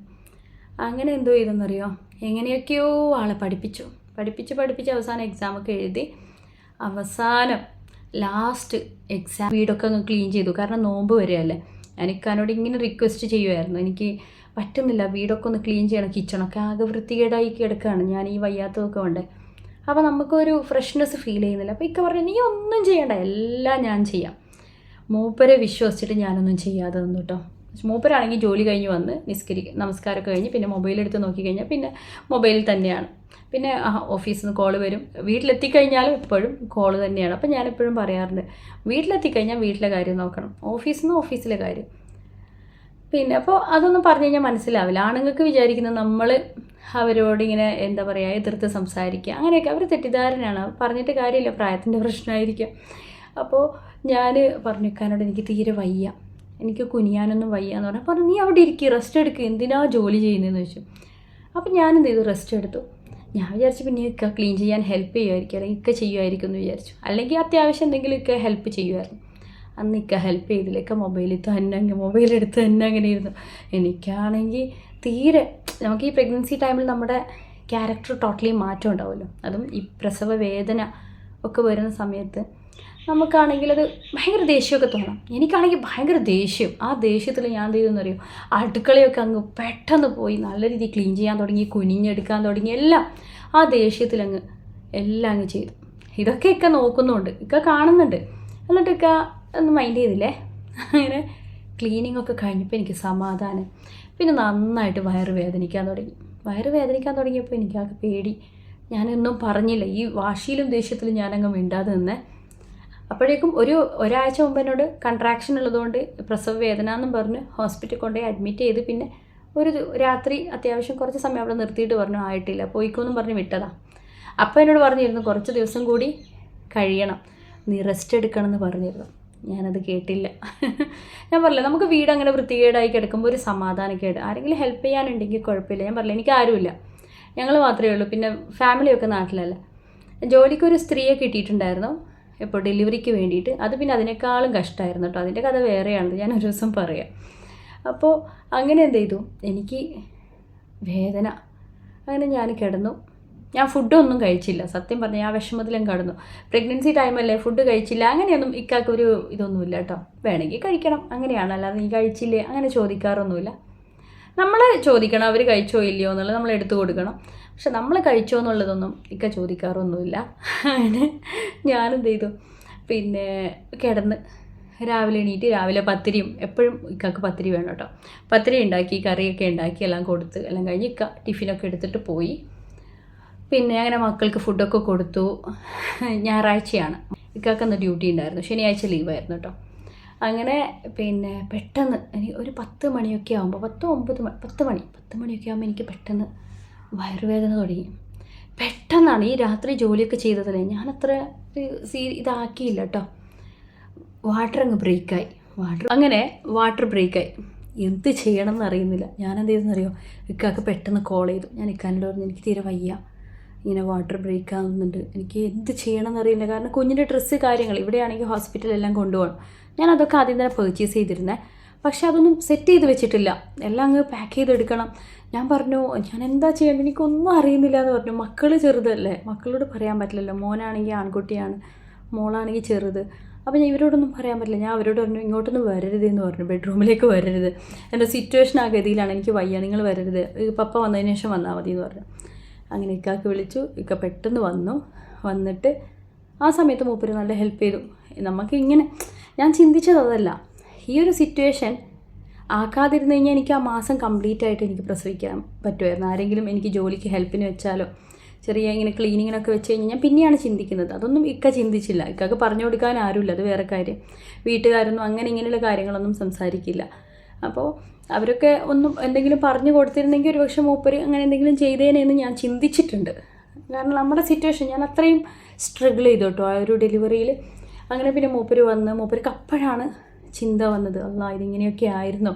അങ്ങനെ എന്തോ ചെയ്തെന്നറിയോ? എങ്ങനെയൊക്കെയോ ആളെ പഠിപ്പിച്ചു. പഠിപ്പിച്ച് പഠിപ്പിച്ച് അവസാനം എക്സാമൊക്കെ എഴുതി. അവസാനം ലാസ്റ്റ് എക്സാം വീടൊക്കെ അങ്ങ് ക്ലീൻ ചെയ്തു. കാരണം നോമ്പ് വരെയല്ലേ. ഞാൻ ഇങ്ങനെ റിക്വസ്റ്റ് ചെയ്യുമായിരുന്നു എനിക്ക് പറ്റുന്നില്ല. വീടൊക്കെ ഒന്ന് ക്ലീൻ ചെയ്യണം. കിച്ചണൊക്കെ ആകെ വൃത്തികേടായി കിടക്കുകയാണ് ഞാൻ ഈ വയ്യാത്തതൊക്കെ കൊണ്ട്. അപ്പോൾ നമുക്കൊരു ഫ്രഷ്നെസ് ഫീൽ ചെയ്യുന്നില്ല. അപ്പോൾ ഇക്ക പറഞ്ഞു നീ ഒന്നും ചെയ്യണ്ട. എല്ലാം ഞാൻ ചെയ്യാം. മൂപ്പരെ വിശ്വസിച്ചിട്ട് ഞാനൊന്നും ചെയ്യാതെ നിന്നു കേട്ടോ മൂപ്പരാണെങ്കിൽ ജോലി കഴിഞ്ഞ് വന്ന് നിസ്കരി നമസ്കാരമൊക്കെ കഴിഞ്ഞ് പിന്നെ മൊബൈൽ എടുത്ത് നോക്കിക്കഴിഞ്ഞാൽ പിന്നെ മൊബൈലിൽ തന്നെയാണ്. പിന്നെ ഓഫീസിൽ നിന്ന് കോൾ വരും. വീട്ടിലെത്തിക്കഴിഞ്ഞാലും എപ്പോഴും കോൾ തന്നെയാണ്. അപ്പം ഞാൻ എപ്പോഴും പറയാറുണ്ട് വീട്ടിലെത്തിക്കഴിഞ്ഞാൽ വീട്ടിലെ കാര്യം നോക്കണം. ഓഫീസിൽ നിന്ന് ഓഫീസിലെ കാര്യം. പിന്നെ അപ്പോൾ അതൊന്നും പറഞ്ഞു കഴിഞ്ഞാൽ മനസ്സിലാവില്ല. ആണുങ്ങൾക്ക് വിചാരിക്കുന്നത് നമ്മൾ അവരോട് ഇങ്ങനെ എന്താ പറയുക എതിർത്ത് സംസാരിക്കുക. അങ്ങനെയൊക്കെ അവർ തെറ്റിദ്ധാരണയാണ്. പറഞ്ഞിട്ട് കാര്യമില്ല. പ്രായത്തിന്റെ പ്രശ്നമായിരിക്കും. അപ്പോൾ ഞാൻ പറഞ്ഞു ഇക്കാനോട് എനിക്ക് തീരെ വയ്യ. എനിക്ക് കുനിയാനൊന്നും വയ്യ എന്ന് പറഞ്ഞാൽ പറഞ്ഞു നീ അവിടെ ഇരിക്കുക റെസ്റ്റ് എടുക്കുക എന്തിനാ ജോലി ചെയ്യുന്നതെന്ന് വെച്ചു അപ്പോൾ ഞാൻ എന്ത് ചെയ്തു? റെസ്റ്റ് എടുത്തു. ഞാൻ വിചാരിച്ചു പിന്നെ ഇക്ക ക്ലീൻ ചെയ്യാൻ ഹെൽപ്പ് ചെയ്യുമായിരിക്കും അല്ലെങ്കിൽ ഇക്ക ചെയ്യുമായിരിക്കും എന്ന് വിചാരിച്ചു. അല്ലെങ്കിൽ അത്യാവശ്യം എന്തെങ്കിലും ഇക്ക ഹെൽപ്പ് ചെയ്യുമായിരുന്നു അന്ന് ഇക്ക ഹെൽപ്പ് ചെയ്തില്ലേക്ക് മൊബൈലിൽ തന്നെ അങ്ങ് മൊബൈൽ എടുത്ത് തന്നെ അങ്ങനെ ഇരുന്നു. എനിക്കാണെങ്കിൽ തീരെ നമുക്ക് ഈ പ്രഗ്നൻസി ടൈമിൽ നമ്മുടെ ക്യാരക്ടർ ടോട്ടലി മാറ്റം ഉണ്ടാവുമല്ലോ. അതും ഈ പ്രസവ വേദന ഒക്കെ വരുന്ന സമയത്ത് നമുക്കാണെങ്കിൽ അത് ഭയങ്കര ദേഷ്യമൊക്കെ തോന്നാം. എനിക്കാണെങ്കിൽ ഭയങ്കര ദേഷ്യം. ആ ദേഷ്യത്തിൽ ഞാൻ എന്ത് ചെയ്തെന്ന് അറിയോ അടുക്കളയൊക്കെ അങ്ങ് പെട്ടെന്ന് പോയി നല്ല രീതിയിൽ ക്ലീൻ ചെയ്യാൻ തുടങ്ങി കുനിഞ്ഞെടുക്കാൻ തുടങ്ങി എല്ലാം ആ ദേഷ്യത്തിൽ അങ്ങ് എല്ലാം അങ്ങ് ചെയ്തു. ഇതൊക്കെ ഇക്ക നോക്കുന്നുണ്ട്. ഇക്ക കാണുന്നുണ്ട്. എന്നിട്ട് ഒന്നും മൈൻഡ് ചെയ്തില്ലേ? അങ്ങനെ ക്ലീനിങ് ഒക്കെ കഴിഞ്ഞപ്പോൾ എനിക്ക് സമാധാനം. പിന്നെ നന്നായിട്ട് വയറ് വേദനിക്കാൻ തുടങ്ങി. വയറ് വേദനിക്കാൻ തുടങ്ങിയപ്പോൾ എനിക്കാകെ പേടി. ഞാനൊന്നും പറഞ്ഞില്ല. ഈ വാശിയിലും ദേഷ്യത്തിലും ഞാനങ്ങ് മിണ്ടാതെ നിന്നെ. അപ്പോഴേക്കും ഒരു ഒരാഴ്ച മുമ്പ് എന്നോട് കൺട്രാക്ഷൻ ഉള്ളതുകൊണ്ട് പ്രസവ വേദന എന്നും പറഞ്ഞ് ഹോസ്പിറ്റലിൽ കൊണ്ടുപോയി അഡ്മിറ്റ് ചെയ്ത് പിന്നെ ഒരു രാത്രി അത്യാവശ്യം കുറച്ച് സമയം അവിടെ നിർത്തിയിട്ട് പറഞ്ഞു ആയിട്ടില്ല പോയിക്കോന്നും പറഞ്ഞ് വിട്ടതാ. അപ്പോൾ എന്നോട് പറഞ്ഞിരുന്നു കുറച്ച് ദിവസം കൂടി കഴിയണം. നീ റെസ്റ്റ് എടുക്കണം എന്ന് പറഞ്ഞിരുന്നു. ഞാനത് കേട്ടില്ല. ഞാൻ പറഞ്ഞില്ല നമുക്ക് വീട് അങ്ങനെ വൃത്തികേടായി കിടക്കുമ്പോൾ ഒരു സമാധാനക്കേട്. ആരെങ്കിലും ഹെൽപ്പ് ചെയ്യാനുണ്ടെങ്കിൽ കുഴപ്പമില്ല. ഞാൻ പറഞ്ഞില്ല എനിക്ക് ആരുമില്ല. ഞങ്ങൾ മാത്രമേ ഉള്ളൂ. പിന്നെ ഫാമിലിയൊക്കെ നാട്ടിലല്ല. ജോലിക്കൊരു സ്ത്രീയെ കിട്ടിയിട്ടുണ്ടായിരുന്നു. ഇപ്പോൾ ഡെലിവറിക്ക് വേണ്ടിയിട്ട്. അത് പിന്നെ അതിനേക്കാളും കഷ്ടമായിരുന്നു കേട്ടോ അതിന്റെ കഥ വേറെയാണ് ഞാൻ ഒരു ദിവസം പറയാം. അപ്പോൾ അങ്ങനെ എന്ത് ചെയ്തു? എനിക്ക് വേദന. അങ്ങനെ ഞാൻ കിടന്നു. ഞാൻ ഫുഡൊന്നും കഴിച്ചില്ല. സത്യം പറഞ്ഞാൽ ആ വിഷമത്തിലും കടന്നു. പ്രഗ്നൻസി ടൈമല്ലേ ഫുഡ് കഴിച്ചില്ല അങ്ങനെയൊന്നും ഇക്കാക്ക് ഒരു ഇതൊന്നുമില്ല കേട്ടോ. വേണമെങ്കിൽ കഴിക്കണം അങ്ങനെയാണ്. അല്ലാതെ നീ കഴിച്ചില്ലേ അങ്ങനെ ചോദിക്കാറൊന്നുമില്ല. നമ്മൾ ചോദിക്കണം അവർ കഴിച്ചോ ഇല്ലയോ എന്നുള്ളത് നമ്മൾ എടുത്തു കൊടുക്കണം. പക്ഷെ നമ്മൾ കഴിച്ചോ എന്നുള്ളതൊന്നും ഇക്ക ചോദിക്കാറൊന്നുമില്ല. അങ്ങനെ ഞാനെന്ത് ചെയ്തു? പിന്നെ കിടന്ന് രാവിലെ എണീറ്റ് രാവിലെ പത്തിരിയും എപ്പോഴും ഇക്കാക്ക് പത്തിരി വേണം കേട്ടോ. പത്തിരി ഉണ്ടാക്കി കറിയൊക്കെ ഉണ്ടാക്കി എല്ലാം കൊടുത്ത് എല്ലാം കഴിഞ്ഞ് ഇക്ക ടിഫിനൊക്കെ എടുത്തിട്ട് പോയി. പിന്നെ അങ്ങനെ മക്കൾക്ക് ഫുഡൊക്കെ കൊടുത്തു. ഞായറാഴ്ചയാണ്. ഇക്കാക്ക് അന്ന് ഡ്യൂട്ടി ഉണ്ടായിരുന്നു. ശനിയാഴ്ച ലീവായിരുന്നു കേട്ടോ അങ്ങനെ പിന്നെ പെട്ടെന്ന് ഒരു പത്ത് മണിയൊക്കെ ആകുമ്പോൾ പത്ത് ഒമ്പത് മണി പത്ത് മണി പത്ത് മണിയൊക്കെ ആകുമ്പോൾ എനിക്ക് പെട്ടെന്ന് വയറുവേദന തുടങ്ങി. പെട്ടെന്നാണ് ഈ രാത്രി ജോലിയൊക്കെ ചെയ്തതല്ലേ ഞാനത്ര സീ ഇതാക്കിയില്ല കേട്ടോ വാട്ടർ അങ്ങ് ബ്രേക്കായി വാട്ടർ അങ്ങനെ വാട്ടർ ബ്രേക്കായി എന്ത് ചെയ്യണം എന്നറിയുന്നില്ല എന്ത് ചെയ്തെന്നറിയോ? ഇക്കാക്ക് പെട്ടെന്ന് കോൾ ചെയ്തു. ഞാൻ ഇക്കാനോട് പറഞ്ഞു എനിക്ക് തീരെ വയ്യ. ഇങ്ങനെ വാട്ടർ ബ്രേക്ക് ആവുന്നുണ്ട്. എനിക്ക് എന്ത് ചെയ്യണം എന്നറിയില്ല കാരണം കുഞ്ഞിന്റെ ഡ്രസ്സ് കാര്യങ്ങൾ ഇവിടെയാണെങ്കിൽ ഹോസ്പിറ്റലെല്ലാം കൊണ്ടുപോകണം. ഞാൻ അതൊക്കെ ആദ്യം തന്നെ പർച്ചേസ് ചെയ്തിരുന്നേ. പക്ഷെ അതൊന്നും സെറ്റ് ചെയ്ത് വെച്ചിട്ടില്ല. എല്ലാം അങ്ങ് പാക്ക് ചെയ്തെടുക്കണം. ഞാൻ പറഞ്ഞു ഞാൻ എന്താ ചെയ്യേണ്ടത്? എനിക്കൊന്നും അറിയുന്നില്ല എന്ന് പറഞ്ഞു. മക്കൾ ചെറുതല്ലേ? മക്കളോട് പറയാൻ പറ്റില്ലല്ലോ. മോനാണെങ്കിൽ ആൺകുട്ടിയാണ് മോളാണെങ്കിൽ ചെറുത്. അപ്പോൾ ഞാൻ ഇവരോടൊന്നും പറയാൻ പറ്റില്ല. ഞാൻ അവരോട് പറഞ്ഞു ഇങ്ങോട്ടൊന്നും വരരുത് എന്ന് പറഞ്ഞു. ബെഡ്റൂമിലേക്ക് വരരുത്. എന്റെ സിറ്റുവേഷൻ ആ ഗതിയിലാണ്. എനിക്ക് വയ്യ. നിങ്ങൾ വരരുത്. പപ്പ വന്നതിന് ശേഷം വന്നാൽ മതി എന്ന് പറഞ്ഞു. അങ്ങനെ ഇക്കാക്ക് വിളിച്ചു. ഇക്ക പെട്ടെന്ന് വന്നു. വന്നിട്ട് ആ സമയത്ത് മൂപ്പര് നല്ല ഹെൽപ്പ് ചെയ്തു. നമുക്ക് ഇങ്ങനെ ഞാൻ ചിന്തിച്ചത് അതല്ല. ഈ ഒരു സിറ്റുവേഷൻ ആക്കാതിരുന്ന് കഴിഞ്ഞാൽ എനിക്ക് ആ മാസം കംപ്ലീറ്റ് ആയിട്ട് എനിക്ക് പ്രസവിക്കാൻ പറ്റുമായിരുന്നു. ആരെങ്കിലും എനിക്ക് ജോലിക്ക് ഹെൽപ്പിന് വെച്ചാലോ ചെറിയ ഇങ്ങനെ ക്ലീനിങ്ങിനൊക്കെ വെച്ച് കഴിഞ്ഞാൽ ഞാൻ പിന്നെയാണ് ചിന്തിക്കുന്നത്. അതൊന്നും ഇക്ക ചിന്തിച്ചില്ല. ഇക്കക്ക് പറഞ്ഞു കൊടുക്കാൻ ആരുമില്ല. അത് വേറെ കാര്യം. വീട്ടുകാരൊന്നും അങ്ങനെ ഇങ്ങനെയുള്ള കാര്യങ്ങളൊന്നും സംസാരിക്കില്ല. അപ്പോൾ അവരൊക്കെ ഒന്നും എന്തെങ്കിലും പറഞ്ഞു കൊടുത്തിരുന്നെങ്കിൽ ഒരു പക്ഷേ മൂപ്പര് അങ്ങനെ എന്തെങ്കിലും ചെയ്തേനെന്ന് ഞാൻ ചിന്തിച്ചിട്ടുണ്ട്. കാരണം നമ്മുടെ സിറ്റുവേഷൻ ഞാൻ അത്രയും സ്ട്രഗിൾ ചെയ്തു കേട്ടോ. ആ ഒരു ഡെലിവറിയിൽ അങ്ങനെ പിന്നെ മൂപ്പര് വന്ന് മൂപ്പർക്ക് അപ്പോഴാണ് ചിന്ത വന്നത്. അല്ല ഇതിങ്ങനെയൊക്കെ ആയിരുന്നോ?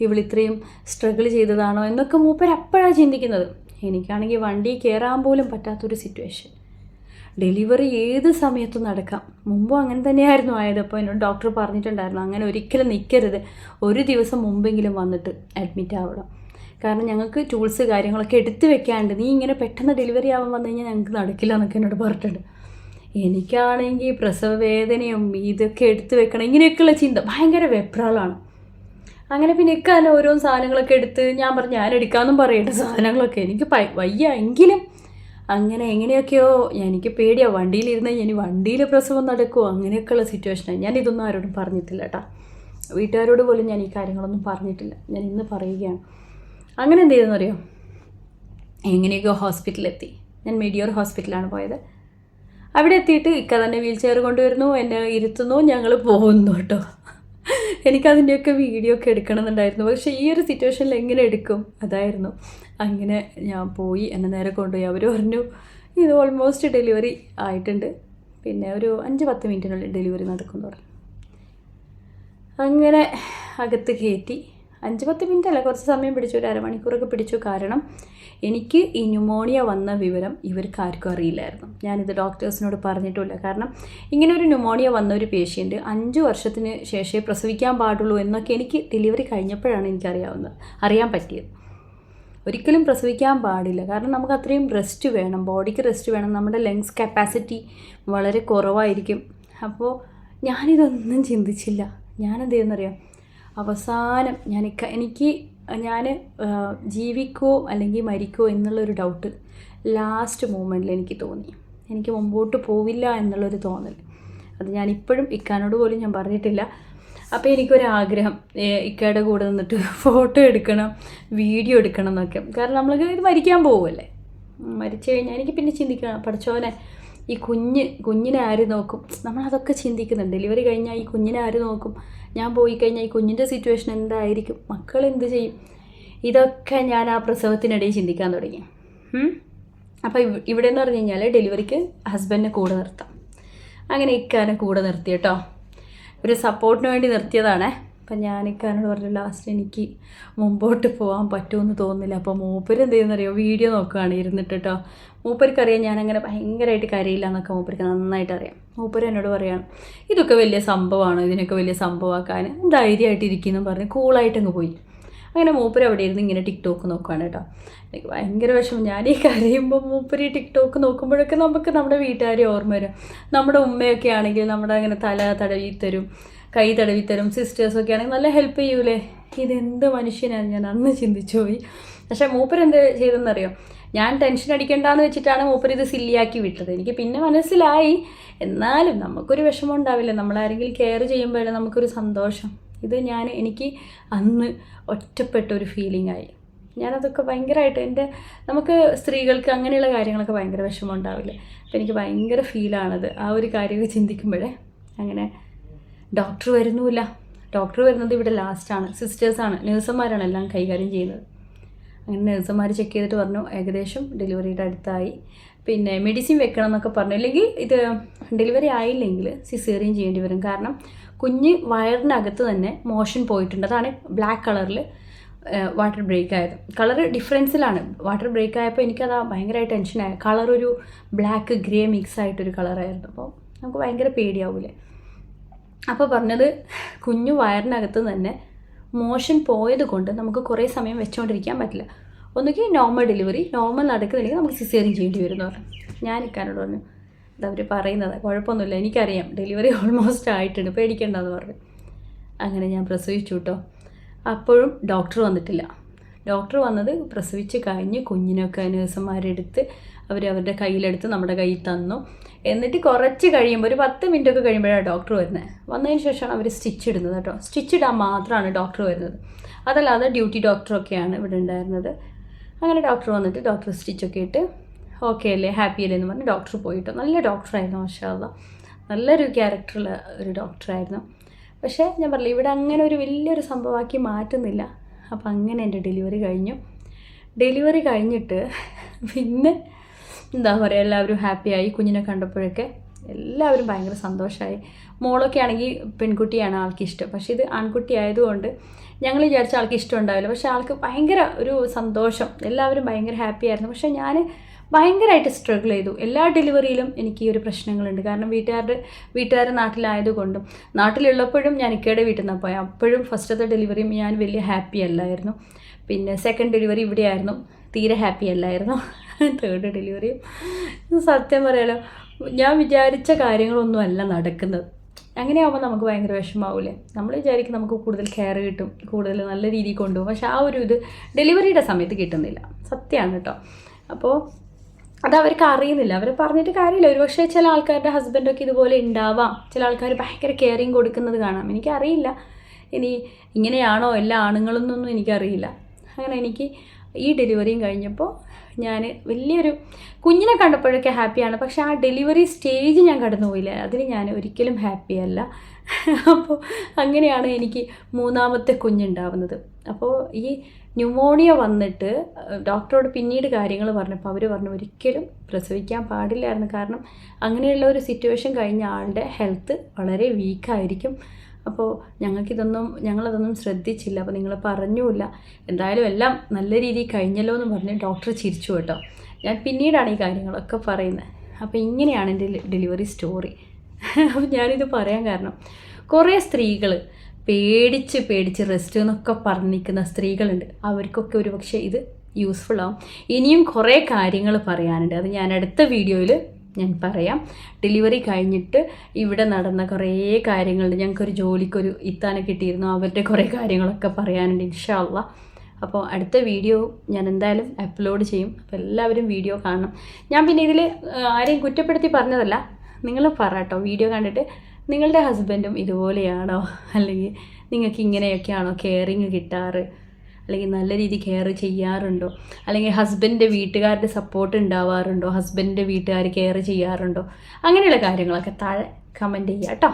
ഇവളിത്രയും സ്ട്രഗിൾ ചെയ്തതാണോ എന്നൊക്കെ മൂപ്പര് അപ്പോഴാണ് ചിന്തിക്കുന്നത്. എനിക്കാണെങ്കിൽ വണ്ടി കയറാൻ പോലും പറ്റാത്തൊരു സിറ്റുവേഷൻ ഡെലിവറി ഏത് സമയത്തും നടക്കാം. മുമ്പും അങ്ങനെ തന്നെയായിരുന്നു ആയത്. അപ്പോൾ എന്നോട് ഡോക്ടർ പറഞ്ഞിട്ടുണ്ടായിരുന്നു അങ്ങനെ ഒരിക്കലും നിൽക്കരുത് ഒരു ദിവസം മുമ്പെങ്കിലും വന്നിട്ട് അഡ്മിറ്റ് ആവണം. കാരണം ഞങ്ങൾക്ക് ടൂൾസ് കാര്യങ്ങളൊക്കെ എടുത്തു വെക്കാണ്ട് നീ ഇങ്ങനെ പെട്ടെന്ന് ഡെലിവറി ആവാൻ വന്നു കഴിഞ്ഞാൽ ഞങ്ങൾക്ക് നടക്കില്ല എന്നൊക്കെ എന്നോട് പറഞ്ഞിട്ടുണ്ട്. എനിക്കാണെങ്കിൽ പ്രസവ വേദനയും ഇതൊക്കെ എടുത്തു വെക്കണം ഇങ്ങനെയൊക്കെയുള്ള ചിന്ത ഭയങ്കര വെപ്രാളാണ്. അങ്ങനെ പിന്നെ ഇക്കാലം ഓരോ സാധനങ്ങളൊക്കെ എടുത്ത് ഞാൻ പറഞ്ഞു ഞാൻ എടുക്കാമെന്നും പറയട്ടെ സാധനങ്ങളൊക്കെ. എനിക്ക് വയ്യ. എങ്കിലും അങ്ങനെ എങ്ങനെയൊക്കെയോ എനിക്ക് പേടിയാ. വണ്ടിയിലിരുന്ന് ഇനി വണ്ടിയിൽ പ്രസവം നടക്കുമോ അങ്ങനെയൊക്കെയുള്ള സിറ്റുവേഷനാണ് ഞാൻ ഇതൊന്നും ആരോടും പറഞ്ഞിട്ടില്ല കേട്ടോ വീട്ടുകാരോട് പോലും ഞാൻ ഈ കാര്യങ്ങളൊന്നും പറഞ്ഞിട്ടില്ല. ഞാൻ ഇന്ന് പറയുകയാണ്. അങ്ങനെ എന്ത് ചെയ്തെന്ന് അറിയോ? എങ്ങനെയൊക്കെയോ ഹോസ്പിറ്റലിലെത്തി. ഞാൻ മെഡിയോർ ഹോസ്പിറ്റലാണ് പോയത്. അവിടെ എത്തിയിട്ട് ഇക്ക തന്നെ വീൽ ചെയർ കൊണ്ടുവരുന്നു എന്നെ ഇരുത്തുന്നു ഞങ്ങൾ പോകുന്നു കേട്ടോ എനിക്കതിന്റെയൊക്കെ വീഡിയോ ഒക്കെ എടുക്കണമെന്നുണ്ടായിരുന്നു. പക്ഷേ ഈ ഒരു സിറ്റുവേഷനിൽ എങ്ങനെ എടുക്കും? അതായിരുന്നു. അങ്ങനെ ഞാൻ പോയി. എന്നെ നേരെ കൊണ്ടുപോയി. അവർ പറഞ്ഞു ഇത് ഓൾമോസ്റ്റ് ഡെലിവറി ആയിട്ടുണ്ട്. പിന്നെ ഒരു അഞ്ച് പത്ത് മിനിറ്റിനുള്ളിൽ ഡെലിവറി നടക്കുമെന്ന് പറഞ്ഞു. അങ്ങനെ അകത്ത് കയറ്റി അഞ്ച് പത്ത് മിനിറ്റ് അല്ല കുറച്ച് സമയം പിടിച്ചു. ഒരു അരമണിക്കൂറൊക്കെ പിടിച്ചു. കാരണം എനിക്ക് ഈ ന്യൂമോണിയ വന്ന വിവരം ഇവർക്ക് ആർക്കും അറിയില്ലായിരുന്നു. ഞാനിത് ഡോക്ടേഴ്സിനോട് പറഞ്ഞിട്ടില്ല കാരണം ഇങ്ങനെ ഒരു ന്യൂമോണിയ വന്ന ഒരു പേഷ്യന്റ് അഞ്ച് വർഷത്തിന് ശേഷമേ പ്രസവിക്കാൻ പാടുള്ളൂ എന്നൊക്കെ എനിക്ക് ഡെലിവറി കഴിഞ്ഞപ്പോഴാണ് എനിക്കറിയാവുന്നത് അറിയാൻ പറ്റിയത്. ഒരിക്കലും പ്രസവിക്കാൻ പാടില്ല. കാരണം നമുക്ക് അത്രയും റെസ്റ്റ് വേണം. ബോഡിക്ക് റെസ്റ്റ് വേണം. നമ്മുടെ ലങ്സ് കപ്പാസിറ്റി വളരെ കുറവായിരിക്കും. അപ്പോൾ ഞാനിതൊന്നും ചിന്തിച്ചില്ല. ഞാനെന്ത് ചെയ്യുന്നറിയാം? അവസാനം ഞാൻ എനിക്ക് ഞാൻ ജീവിക്കോ അല്ലെങ്കിൽ മരിക്കോ എന്നുള്ളൊരു ഡൗട്ട് ലാസ്റ്റ് മൂമെന്റിൽ എനിക്ക് തോന്നി. എനിക്ക് മുമ്പോട്ട് പോവില്ല എന്നുള്ളൊരു തോന്നൽ. അത് ഞാൻ ഇപ്പോഴും ഇക്കാനോട് പോലും ഞാൻ പറഞ്ഞിട്ടില്ല. അപ്പോൾ എനിക്കൊരാഗ്രഹം ഇക്കയുടെ കൂടെ നിന്നിട്ട് ഫോട്ടോ എടുക്കണം വീഡിയോ എടുക്കണം എന്നൊക്കെ. കാരണം നമ്മൾ ഇത് മരിക്കാൻ പോവുമല്ലേ മരിച്ചു കഴിഞ്ഞാൽ എനിക്ക് പിന്നെ ചിന്തിക്കണം പഠിച്ചോനെ ഈ കുഞ്ഞ് കുഞ്ഞിനെ ആര് നോക്കും? നമ്മളതൊക്കെ ചിന്തിക്കുന്നുണ്ട്. ഡെലിവറി കഴിഞ്ഞാൽ ഈ കുഞ്ഞിനെ ആര് നോക്കും? ഞാൻ പോയി കഴിഞ്ഞാൽ ഈ കുഞ്ഞിന്റെ സിറ്റുവേഷൻ എന്തായിരിക്കും? മക്കൾ എന്ത് ചെയ്യും? ഇതൊക്കെ ഞാൻ ആ പ്രസവത്തിനിടയിൽ ചിന്തിക്കാൻ തുടങ്ങി. അപ്പോൾ ഇവ് ഇവിടെ എന്ന് പറഞ്ഞു കഴിഞ്ഞാൽ ഡെലിവറിക്ക് ഹസ്ബൻഡിനെ കൂടെ നിർത്താം. അങ്ങനെ ഇക്കാനെ കൂടെ നിർത്തി കേട്ടോ. ഒരു സപ്പോർട്ടിന് വേണ്ടി നിർത്തിയതാണ്. അപ്പം ഞാൻ ഇക്കാനോട് പറഞ്ഞു ലാസ്റ്റ് എനിക്ക് മുമ്പോട്ട് പോകാൻ പറ്റുമെന്ന് തോന്നുന്നില്ല. അപ്പോൾ മൂപ്പര് എന്ത് ചെയ്യുന്നറിയോ? വീഡിയോ നോക്കുകയാണ് ഇരുന്നിട്ട് കേട്ടോ മൂപ്പർക്കറിയാം ഞാനങ്ങനെ ഭയങ്കരമായിട്ട് കരയില്ല എന്നൊക്കെ മൂപ്പർക്ക് നന്നായിട്ട് അറിയാം മൂപ്പർ എന്നോട് പറയാണ് ഇതൊക്കെ വലിയ സംഭവമാണ്? ഇതിനൊക്കെ വലിയ സംഭവമാക്കാൻ? ധൈര്യമായിട്ട് ഇരിക്കുന്നു പറഞ്ഞ് കൂളായിട്ടങ്ങ് പോയി. അങ്ങനെ മൂപ്പര് അവിടെ ഇരുന്ന് ഇങ്ങനെ ടിക്ടോക്ക് നോക്കുകയാണ് കേട്ടോ. എനിക്ക് ഭയങ്കര വിഷമം. ഞാൻ ഈ കരയുമ്പോൾ മൂപ്പര് ടിക്ടോക്ക് നോക്കുമ്പോഴൊക്കെ നമുക്ക് നമ്മുടെ വീട്ടുകാരെ ഓർമ്മ വരും. നമ്മുടെ ഉമ്മയൊക്കെ ആണെങ്കിൽ നമ്മുടെ അങ്ങനെ തല തടവി തരും കൈ തടവി തരും സിസ്റ്റേഴ്സൊക്കെ ആണെങ്കിൽ നല്ല ഹെൽപ്പ് ചെയ്യൂലേ? ഇതെന്ത് മനുഷ്യനാണ്? ഞാൻ അന്ന് ചിന്തിച്ചു പോയി. പക്ഷേ മൂപ്പർ എന്ത് ചെയ്തെന്നറിയോ? ഞാൻ ടെൻഷൻ അടിക്കണ്ടെന്ന് വെച്ചിട്ടാണ് മൂപ്പർ ഇത് സില്ലിയാക്കി വിട്ടത്. എനിക്ക് പിന്നെ മനസ്സിലായി. എന്നാലും നമുക്കൊരു വിഷമം ഉണ്ടാവില്ല? നമ്മളാരെങ്കിലും കെയർ ചെയ്യുമ്പോഴേ നമുക്കൊരു സന്തോഷം. ഇത് ഞാൻ എനിക്ക് അന്ന് ഒറ്റപ്പെട്ട ഒരു ഫീലിംഗ് ആയി. ഞാനതൊക്കെ ഭയങ്കരമായിട്ട് എന്റെ നമുക്ക് സ്ത്രീകൾക്ക് അങ്ങനെയുള്ള കാര്യങ്ങളൊക്കെ ഭയങ്കര വിഷമം ഉണ്ടാവില്ലേ അപ്പോൾ എനിക്ക് ഭയങ്കര ഫീലാണത് ആ ഒരു കാര്യമൊക്കെ ചിന്തിക്കുമ്പോഴേ അങ്ങനെ ഡോക്ടർ വരുന്നുമില്ല. ഡോക്ടർ വരുന്നത് ഇവിടെ ലാസ്റ്റാണ് സിസ്റ്റേഴ്സാണ് നേഴ്സുമാരാണ് എല്ലാം കൈകാര്യം ചെയ്യുന്നത്. അങ്ങനെ നഴ്സുമാർ ചെക്ക് ചെയ്തിട്ട് പറഞ്ഞു ഏകദേശം ഡെലിവറിയുടെ അടുത്തായി. പിന്നെ മെഡിസിൻ വെക്കണം എന്നൊക്കെ പറഞ്ഞു. അല്ലെങ്കിൽ ഇത് ഡെലിവറി ആയില്ലെങ്കിൽ സിസേറിയൻ ചെയ്യേണ്ടി വരും. കാരണം കുഞ്ഞ് വയറിനകത്ത് തന്നെ മോഷൻ പോയിട്ടുണ്ട്. അതാണ് ബ്ലാക്ക് കളറിൽ വാട്ടർ ബ്രേക്ക് ആയത്. കളർ ഡിഫറൻസിലാണ് വാട്ടർ ബ്രേക്ക് ആയപ്പോൾ എനിക്കത് ഭയങ്കരമായി ടെൻഷനായി കളർ ഒരു ബ്ലാക്ക് ഗ്രേ മിക്സ് ആയിട്ടൊരു കളറായിരുന്നു അപ്പോൾ നമുക്ക് ഭയങ്കര പേടിയാവൂലേ? അപ്പോൾ പറഞ്ഞത് കുഞ്ഞു വയറിനകത്ത് തന്നെ മോഷൻ പോയതുകൊണ്ട് നമുക്ക് കുറേ സമയം വെച്ചുകൊണ്ടിരിക്കാൻ പറ്റില്ല. ഒന്നുകിൽ നോർമൽ ഡെലിവറി നോർമൽ നടക്കുന്നില്ലെങ്കിൽ നമുക്ക് സിസേറിയൻ ചെയ്യേണ്ടി വരും എന്ന് പറഞ്ഞു ഞാൻ ഇക്കാനോട് പറഞ്ഞു അത് അവർ പറയുന്നത് കുഴപ്പമൊന്നുമില്ല എനിക്കറിയാം ഡെലിവറി ഓൾമോസ്റ്റ് ആയിട്ടുണ്ട് പേടിക്കേണ്ടെന്ന് പറഞ്ഞു. അങ്ങനെ ഞാൻ പ്രസവിച്ചു കേട്ടോ. അപ്പോഴും ഡോക്ടർ വന്നിട്ടില്ല. ഡോക്ടർ വന്നത് പ്രസവിച്ച് കഴിഞ്ഞ് കുഞ്ഞിനൊക്കെ നേഴ്സുമാരെടുത്ത് അവർ അവരുടെ കയ്യിലെടുത്ത് നമ്മുടെ കയ്യിൽ തന്നു. എന്നിട്ട് കുറച്ച് കഴിയുമ്പോൾ ഒരു പത്ത് മിനിറ്റ് ഒക്കെ കഴിയുമ്പോഴാണ് ഡോക്ടർ വരുന്നത് വന്നതിന് ശേഷമാണ് അവർ സ്റ്റിച്ച് ഇടുന്നത് കേട്ടോ. സ്റ്റിച്ച് ഇടാൻ മാത്രമാണ് ഡോക്ടർ വരുന്നത്. അതല്ലാതെ ഡ്യൂട്ടി ഡോക്ടറൊക്കെയാണ് ഇവിടെ ഉണ്ടായിരുന്നത്. അങ്ങനെ ഡോക്ടർ വന്നിട്ട് ഡോക്ടർ സ്റ്റിച്ചൊക്കെ ഇട്ട് ഓക്കെ അല്ലേ ഹാപ്പി അല്ലേ എന്ന് പറഞ്ഞ് ഡോക്ടർ പോയിട്ടോ. നല്ല ഡോക്ടറായിരുന്നു മാഷാല്ല നല്ലൊരു ക്യാരക്ടറുള്ള ഒരു ഡോക്ടറായിരുന്നു. പക്ഷേ ഞാൻ പറഞ്ഞില്ല ഇവിടെ അങ്ങനെ ഒരു വലിയൊരു സംഭവമാക്കി മാറ്റുന്നില്ല. അപ്പം അങ്ങനെ എന്റെ ഡെലിവറി കഴിഞ്ഞു. ഡെലിവറി കഴിഞ്ഞിട്ട് പിന്നെ എന്താ പറയുക എല്ലാവരും ഹാപ്പിയായി കുഞ്ഞിനെ കണ്ടപ്പോഴൊക്കെ എല്ലാവരും ഭയങ്കര സന്തോഷമായി മോളൊക്കെ ആണെങ്കിൽ പെൺകുട്ടിയാണ് ആൾക്ക് ഇഷ്ടം. പക്ഷേ ഇത് ആൺകുട്ടി ആയതുകൊണ്ട് ഞങ്ങൾ വിചാരിച്ച ആൾക്ക് ഇഷ്ടം ഉണ്ടാവില്ല. പക്ഷേ ആൾക്ക് ഭയങ്കര ഒരു സന്തോഷം. എല്ലാവരും ഭയങ്കര ഹാപ്പി ആയിരുന്നു. പക്ഷേ ഞാൻ ഭയങ്കരമായിട്ട് സ്ട്രഗിൾ ചെയ്തു. എല്ലാ ഡെലിവറിയിലും എനിക്ക് ഈ ഒരു പ്രശ്നങ്ങളുണ്ട്. കാരണം വീട്ടുകാരുടെ വീട്ടുകാർ നാട്ടിലായതുകൊണ്ടും നാട്ടിലുള്ളപ്പോഴും ഞാൻ ഇക്കയുടെ വീട്ടിൽ നിന്നാണ് പോയത് അപ്പോഴും ഫസ്റ്റത്തെ ഡെലിവറിയും ഞാൻ വലിയ ഹാപ്പി അല്ലായിരുന്നു. പിന്നെ സെക്കൻഡ് ഡെലിവറി ഇവിടെയായിരുന്നു. തീരെ ഹാപ്പി അല്ലായിരുന്നു. തേർഡ് ഡെലിവറിയും സത്യം പറയാലോ ഞാൻ വിചാരിച്ച കാര്യങ്ങളൊന്നും അല്ല നടക്കുന്നത്. അങ്ങനെയാകുമ്പോൾ നമുക്ക് ഭയങ്കര വിഷമാവില്ലേ നമ്മൾ വിചാരിക്കും നമുക്ക് കൂടുതൽ കെയർ കിട്ടും കൂടുതൽ നല്ല രീതിയിൽ കൊണ്ടുപോകും. പക്ഷേ ആ ഒരു ഇത് ഡെലിവറിയുടെ സമയത്ത് കിട്ടുന്നില്ല. സത്യമാണ് കേട്ടോ. അപ്പോൾ അത് അവർക്ക് അറിയുന്നില്ല. അവർ പറഞ്ഞിട്ട് കാര്യമില്ല. ഒരുപക്ഷെ ചില ആൾക്കാരുടെ ഹസ്ബൻഡൊക്കെ ഇതുപോലെ ഉണ്ടാവാം. ചില ആൾക്കാർ ഭയങ്കര കെയറിങ് കൊടുക്കുന്നത് കാണാം. എനിക്കറിയില്ല. ഇനി ഇങ്ങനെയാണോ എല്ലാ ആണുങ്ങളെന്നൊന്നും എനിക്കറിയില്ല. അങ്ങനെ എനിക്ക് ഈ ഡെലിവറിയും കഴിഞ്ഞപ്പോൾ ഞാൻ വലിയൊരു കുഞ്ഞിനെ കണ്ടപ്പോഴൊക്കെ ഹാപ്പിയാണ് പക്ഷെ ആ ഡെലിവറി സ്റ്റേജ് ഞാൻ കടന്നു പോയില്ല അതിന് ഞാൻ ഒരിക്കലും ഹാപ്പിയല്ല അപ്പോൾ അങ്ങനെയാണ് എനിക്ക് മൂന്നാമത്തെ കുഞ്ഞുണ്ടാവുന്നത്. അപ്പോൾ ഈ ന്യൂമോണിയ വന്നിട്ട് ഡോക്ടറോട് പിന്നീട് കാര്യങ്ങൾ പറഞ്ഞപ്പോൾ അവർ പറഞ്ഞു ഒരിക്കലും പ്രസവിക്കാൻ പാടില്ലായിരുന്നു. കാരണം അങ്ങനെയുള്ള ഒരു സിറ്റുവേഷൻ കഴിഞ്ഞ ആളുടെ ഹെൽത്ത് വളരെ വീക്കായിരിക്കും അപ്പോൾ ഞങ്ങൾക്കിതൊന്നും ഞങ്ങളതൊന്നും ശ്രദ്ധിച്ചില്ല. അപ്പോൾ നിങ്ങൾ പറഞ്ഞുമില്ല എന്തായാലും എല്ലാം നല്ല രീതിയിൽ കഴിഞ്ഞല്ലോ എന്ന് പറഞ്ഞ് ഡോക്ടർ ചിരിച്ചു കേട്ടോ. ഞാൻ പിന്നീടാണ് ഈ കാര്യങ്ങളൊക്കെ പറയുന്നത്. അപ്പോൾ ഇങ്ങനെയാണ് എന്റെ ഡെലിവറി സ്റ്റോറി. അപ്പോൾ ഞാനിത് പറയാൻ കാരണം കുറേ സ്ത്രീകൾ പേടിച്ച് പേടിച്ച് റെസ്റ്റ് എന്നൊക്കെ പറഞ്ഞിരിക്കുന്ന സ്ത്രീകളുണ്ട്. അവർക്കൊക്കെ ഒരു പക്ഷേ ഇത് യൂസ്ഫുൾ ആവും. ഇനിയും കുറേ കാര്യങ്ങൾ പറയാനുണ്ട്. അത് ഞാൻ അടുത്ത വീഡിയോയിൽ ഞാൻ പറയാം. ഡെലിവറി കഴിഞ്ഞിട്ട് ഇവിടെ നടന്ന കുറേ കാര്യങ്ങളുണ്ട്. ഞങ്ങൾക്കൊരു ജോലിക്കൊരു ഇത്താനെ കിട്ടിയിരുന്നു. അവരുടെ കുറേ കാര്യങ്ങളൊക്കെ പറയാനുണ്ട് ഇൻഷാല്ല അപ്പോൾ അടുത്ത വീഡിയോ ഞാൻ എന്തായാലും അപ്ലോഡ് ചെയ്യും. അപ്പോൾ എല്ലാവരും വീഡിയോ കാണണം. ഞാൻ പിന്നെ ഇതിൽ ആരെയും കുറ്റപ്പെടുത്തി പറഞ്ഞതല്ല. നിങ്ങൾ പറ കേട്ടോ. വീഡിയോ കണ്ടിട്ട് നിങ്ങളുടെ ഹസ്ബൻഡും ഇതുപോലെയാണോ? അല്ലെങ്കിൽ നിങ്ങൾക്ക് ഇങ്ങനെയൊക്കെയാണോ കെയറിങ് കിട്ടാറ്? അല്ലെങ്കിൽ നല്ല രീതി കെയർ ചെയ്യാറുണ്ടോ? അല്ലെങ്കിൽ ഹസ്ബൻഡിന്റെ വീട്ടുകാരുടെ സപ്പോർട്ട് ഉണ്ടാവാറുണ്ടോ? ഹസ്ബൻഡിന്റെ വീട്ടുകാർ കെയർ ചെയ്യാറുണ്ടോ? അങ്ങനെയുള്ള കാര്യങ്ങളൊക്കെ താഴെ കമന്റ് ചെയ്യുക കേട്ടോ.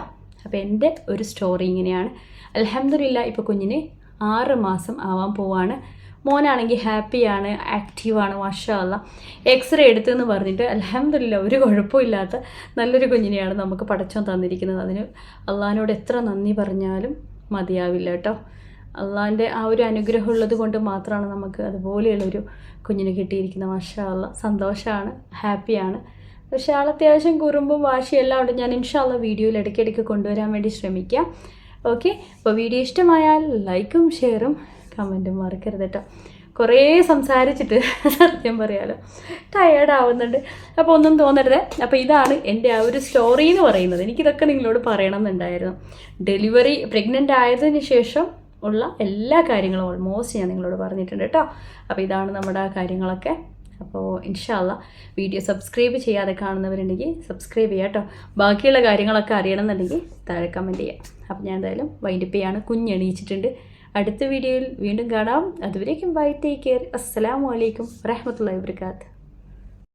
അപ്പോൾ എന്റെ ഒരു സ്റ്റോറി ഇങ്ങനെയാണ്. അലഹമില്ല ഇപ്പോൾ കുഞ്ഞിന് ആറ് മാസം ആവാൻ പോവാണ്. മോനാണെങ്കിൽ ഹാപ്പിയാണ് ആക്റ്റീവാണ് മാഷല്ല എക്സ്റേ എടുത്തെന്ന് പറഞ്ഞിട്ട് അലഹമില്ല ഒരു കുഴപ്പമില്ലാത്ത നല്ലൊരു കുഞ്ഞിനെയാണ് നമുക്ക് പടച്ചോൻ തന്നിരിക്കുന്നത്. അതിന് അള്ളഹാനോട് എത്ര നന്ദി പറഞ്ഞാലും മതിയാവില്ല കേട്ടോ. അള്ളാന്റെ ആ ഒരു അനുഗ്രഹം ഉള്ളത് കൊണ്ട് മാത്രമാണ് നമുക്ക് അതുപോലെയുള്ളൊരു കുഞ്ഞിന് കിട്ടിയിരിക്കുന്നത്. മാഷാല്ല സന്തോഷമാണ് ഹാപ്പിയാണ്. പക്ഷേ ആൾ അത്യാവശ്യം കുറുമ്പും വാശിയെല്ലാം ഉണ്ട്. ഞാൻ ഇൻഷാല്ല വീഡിയോയിൽ ഇടയ്ക്കിടയ്ക്ക് കൊണ്ടുവരാൻ വേണ്ടി ശ്രമിക്കാം. ഓക്കെ? അപ്പോൾ വീഡിയോ ഇഷ്ടമായാൽ ലൈക്കും ഷെയറും കമന്റും മറക്കരുത് കേട്ടോ കുറേ സംസാരിച്ചിട്ട് സത്യം പറയാലോ. ടയേർഡ് ആവുന്നുണ്ട്. അപ്പോൾ ഒന്നും തോന്നരുത്. അപ്പോൾ ഇതാണ് എന്റെ ആ ഒരു സ്റ്റോറി എന്ന് പറയുന്നത്. എനിക്കിതൊക്കെ നിങ്ങളോട് പറയണം എന്നുണ്ടായിരുന്നു ഡെലിവറി പ്രഗ്നന്റ് ആയതിന് ശേഷം ഉള്ള എല്ലാ കാര്യങ്ങളും ഓൾമോസ്റ്റ് ഞാൻ നിങ്ങളോട് പറഞ്ഞിട്ടുണ്ട് കേട്ടോ അപ്പോൾ ഇതാണ് നമ്മുടെ കാര്യങ്ങളൊക്കെ. അപ്പോൾ ഇൻഷാല്ല വീഡിയോ സബ്സ്ക്രൈബ് ചെയ്യാതെ കാണുന്നവരുണ്ടെങ്കിൽ സബ്സ്ക്രൈബ് ചെയ്യാം കേട്ടോ ബാക്കിയുള്ള കാര്യങ്ങളൊക്കെ അറിയണമെന്നുണ്ടെങ്കിൽ താഴെ കമന്റ് ചെയ്യാം. അപ്പോൾ ഞാൻ എന്തായാലും വൈൻഡപ്പ് ചെയ്യാണ്. കുഞ്ഞെണീച്ചിട്ടുണ്ട് അടുത്ത വീഡിയോയിൽ വീണ്ടും കാണാം. അതുവരേക്കും ബൈ ടേക്ക് കെയർ അസ്സലാമു അലൈക്കും വറഹമത്തല്ലാ വാബർക്കാത്ത്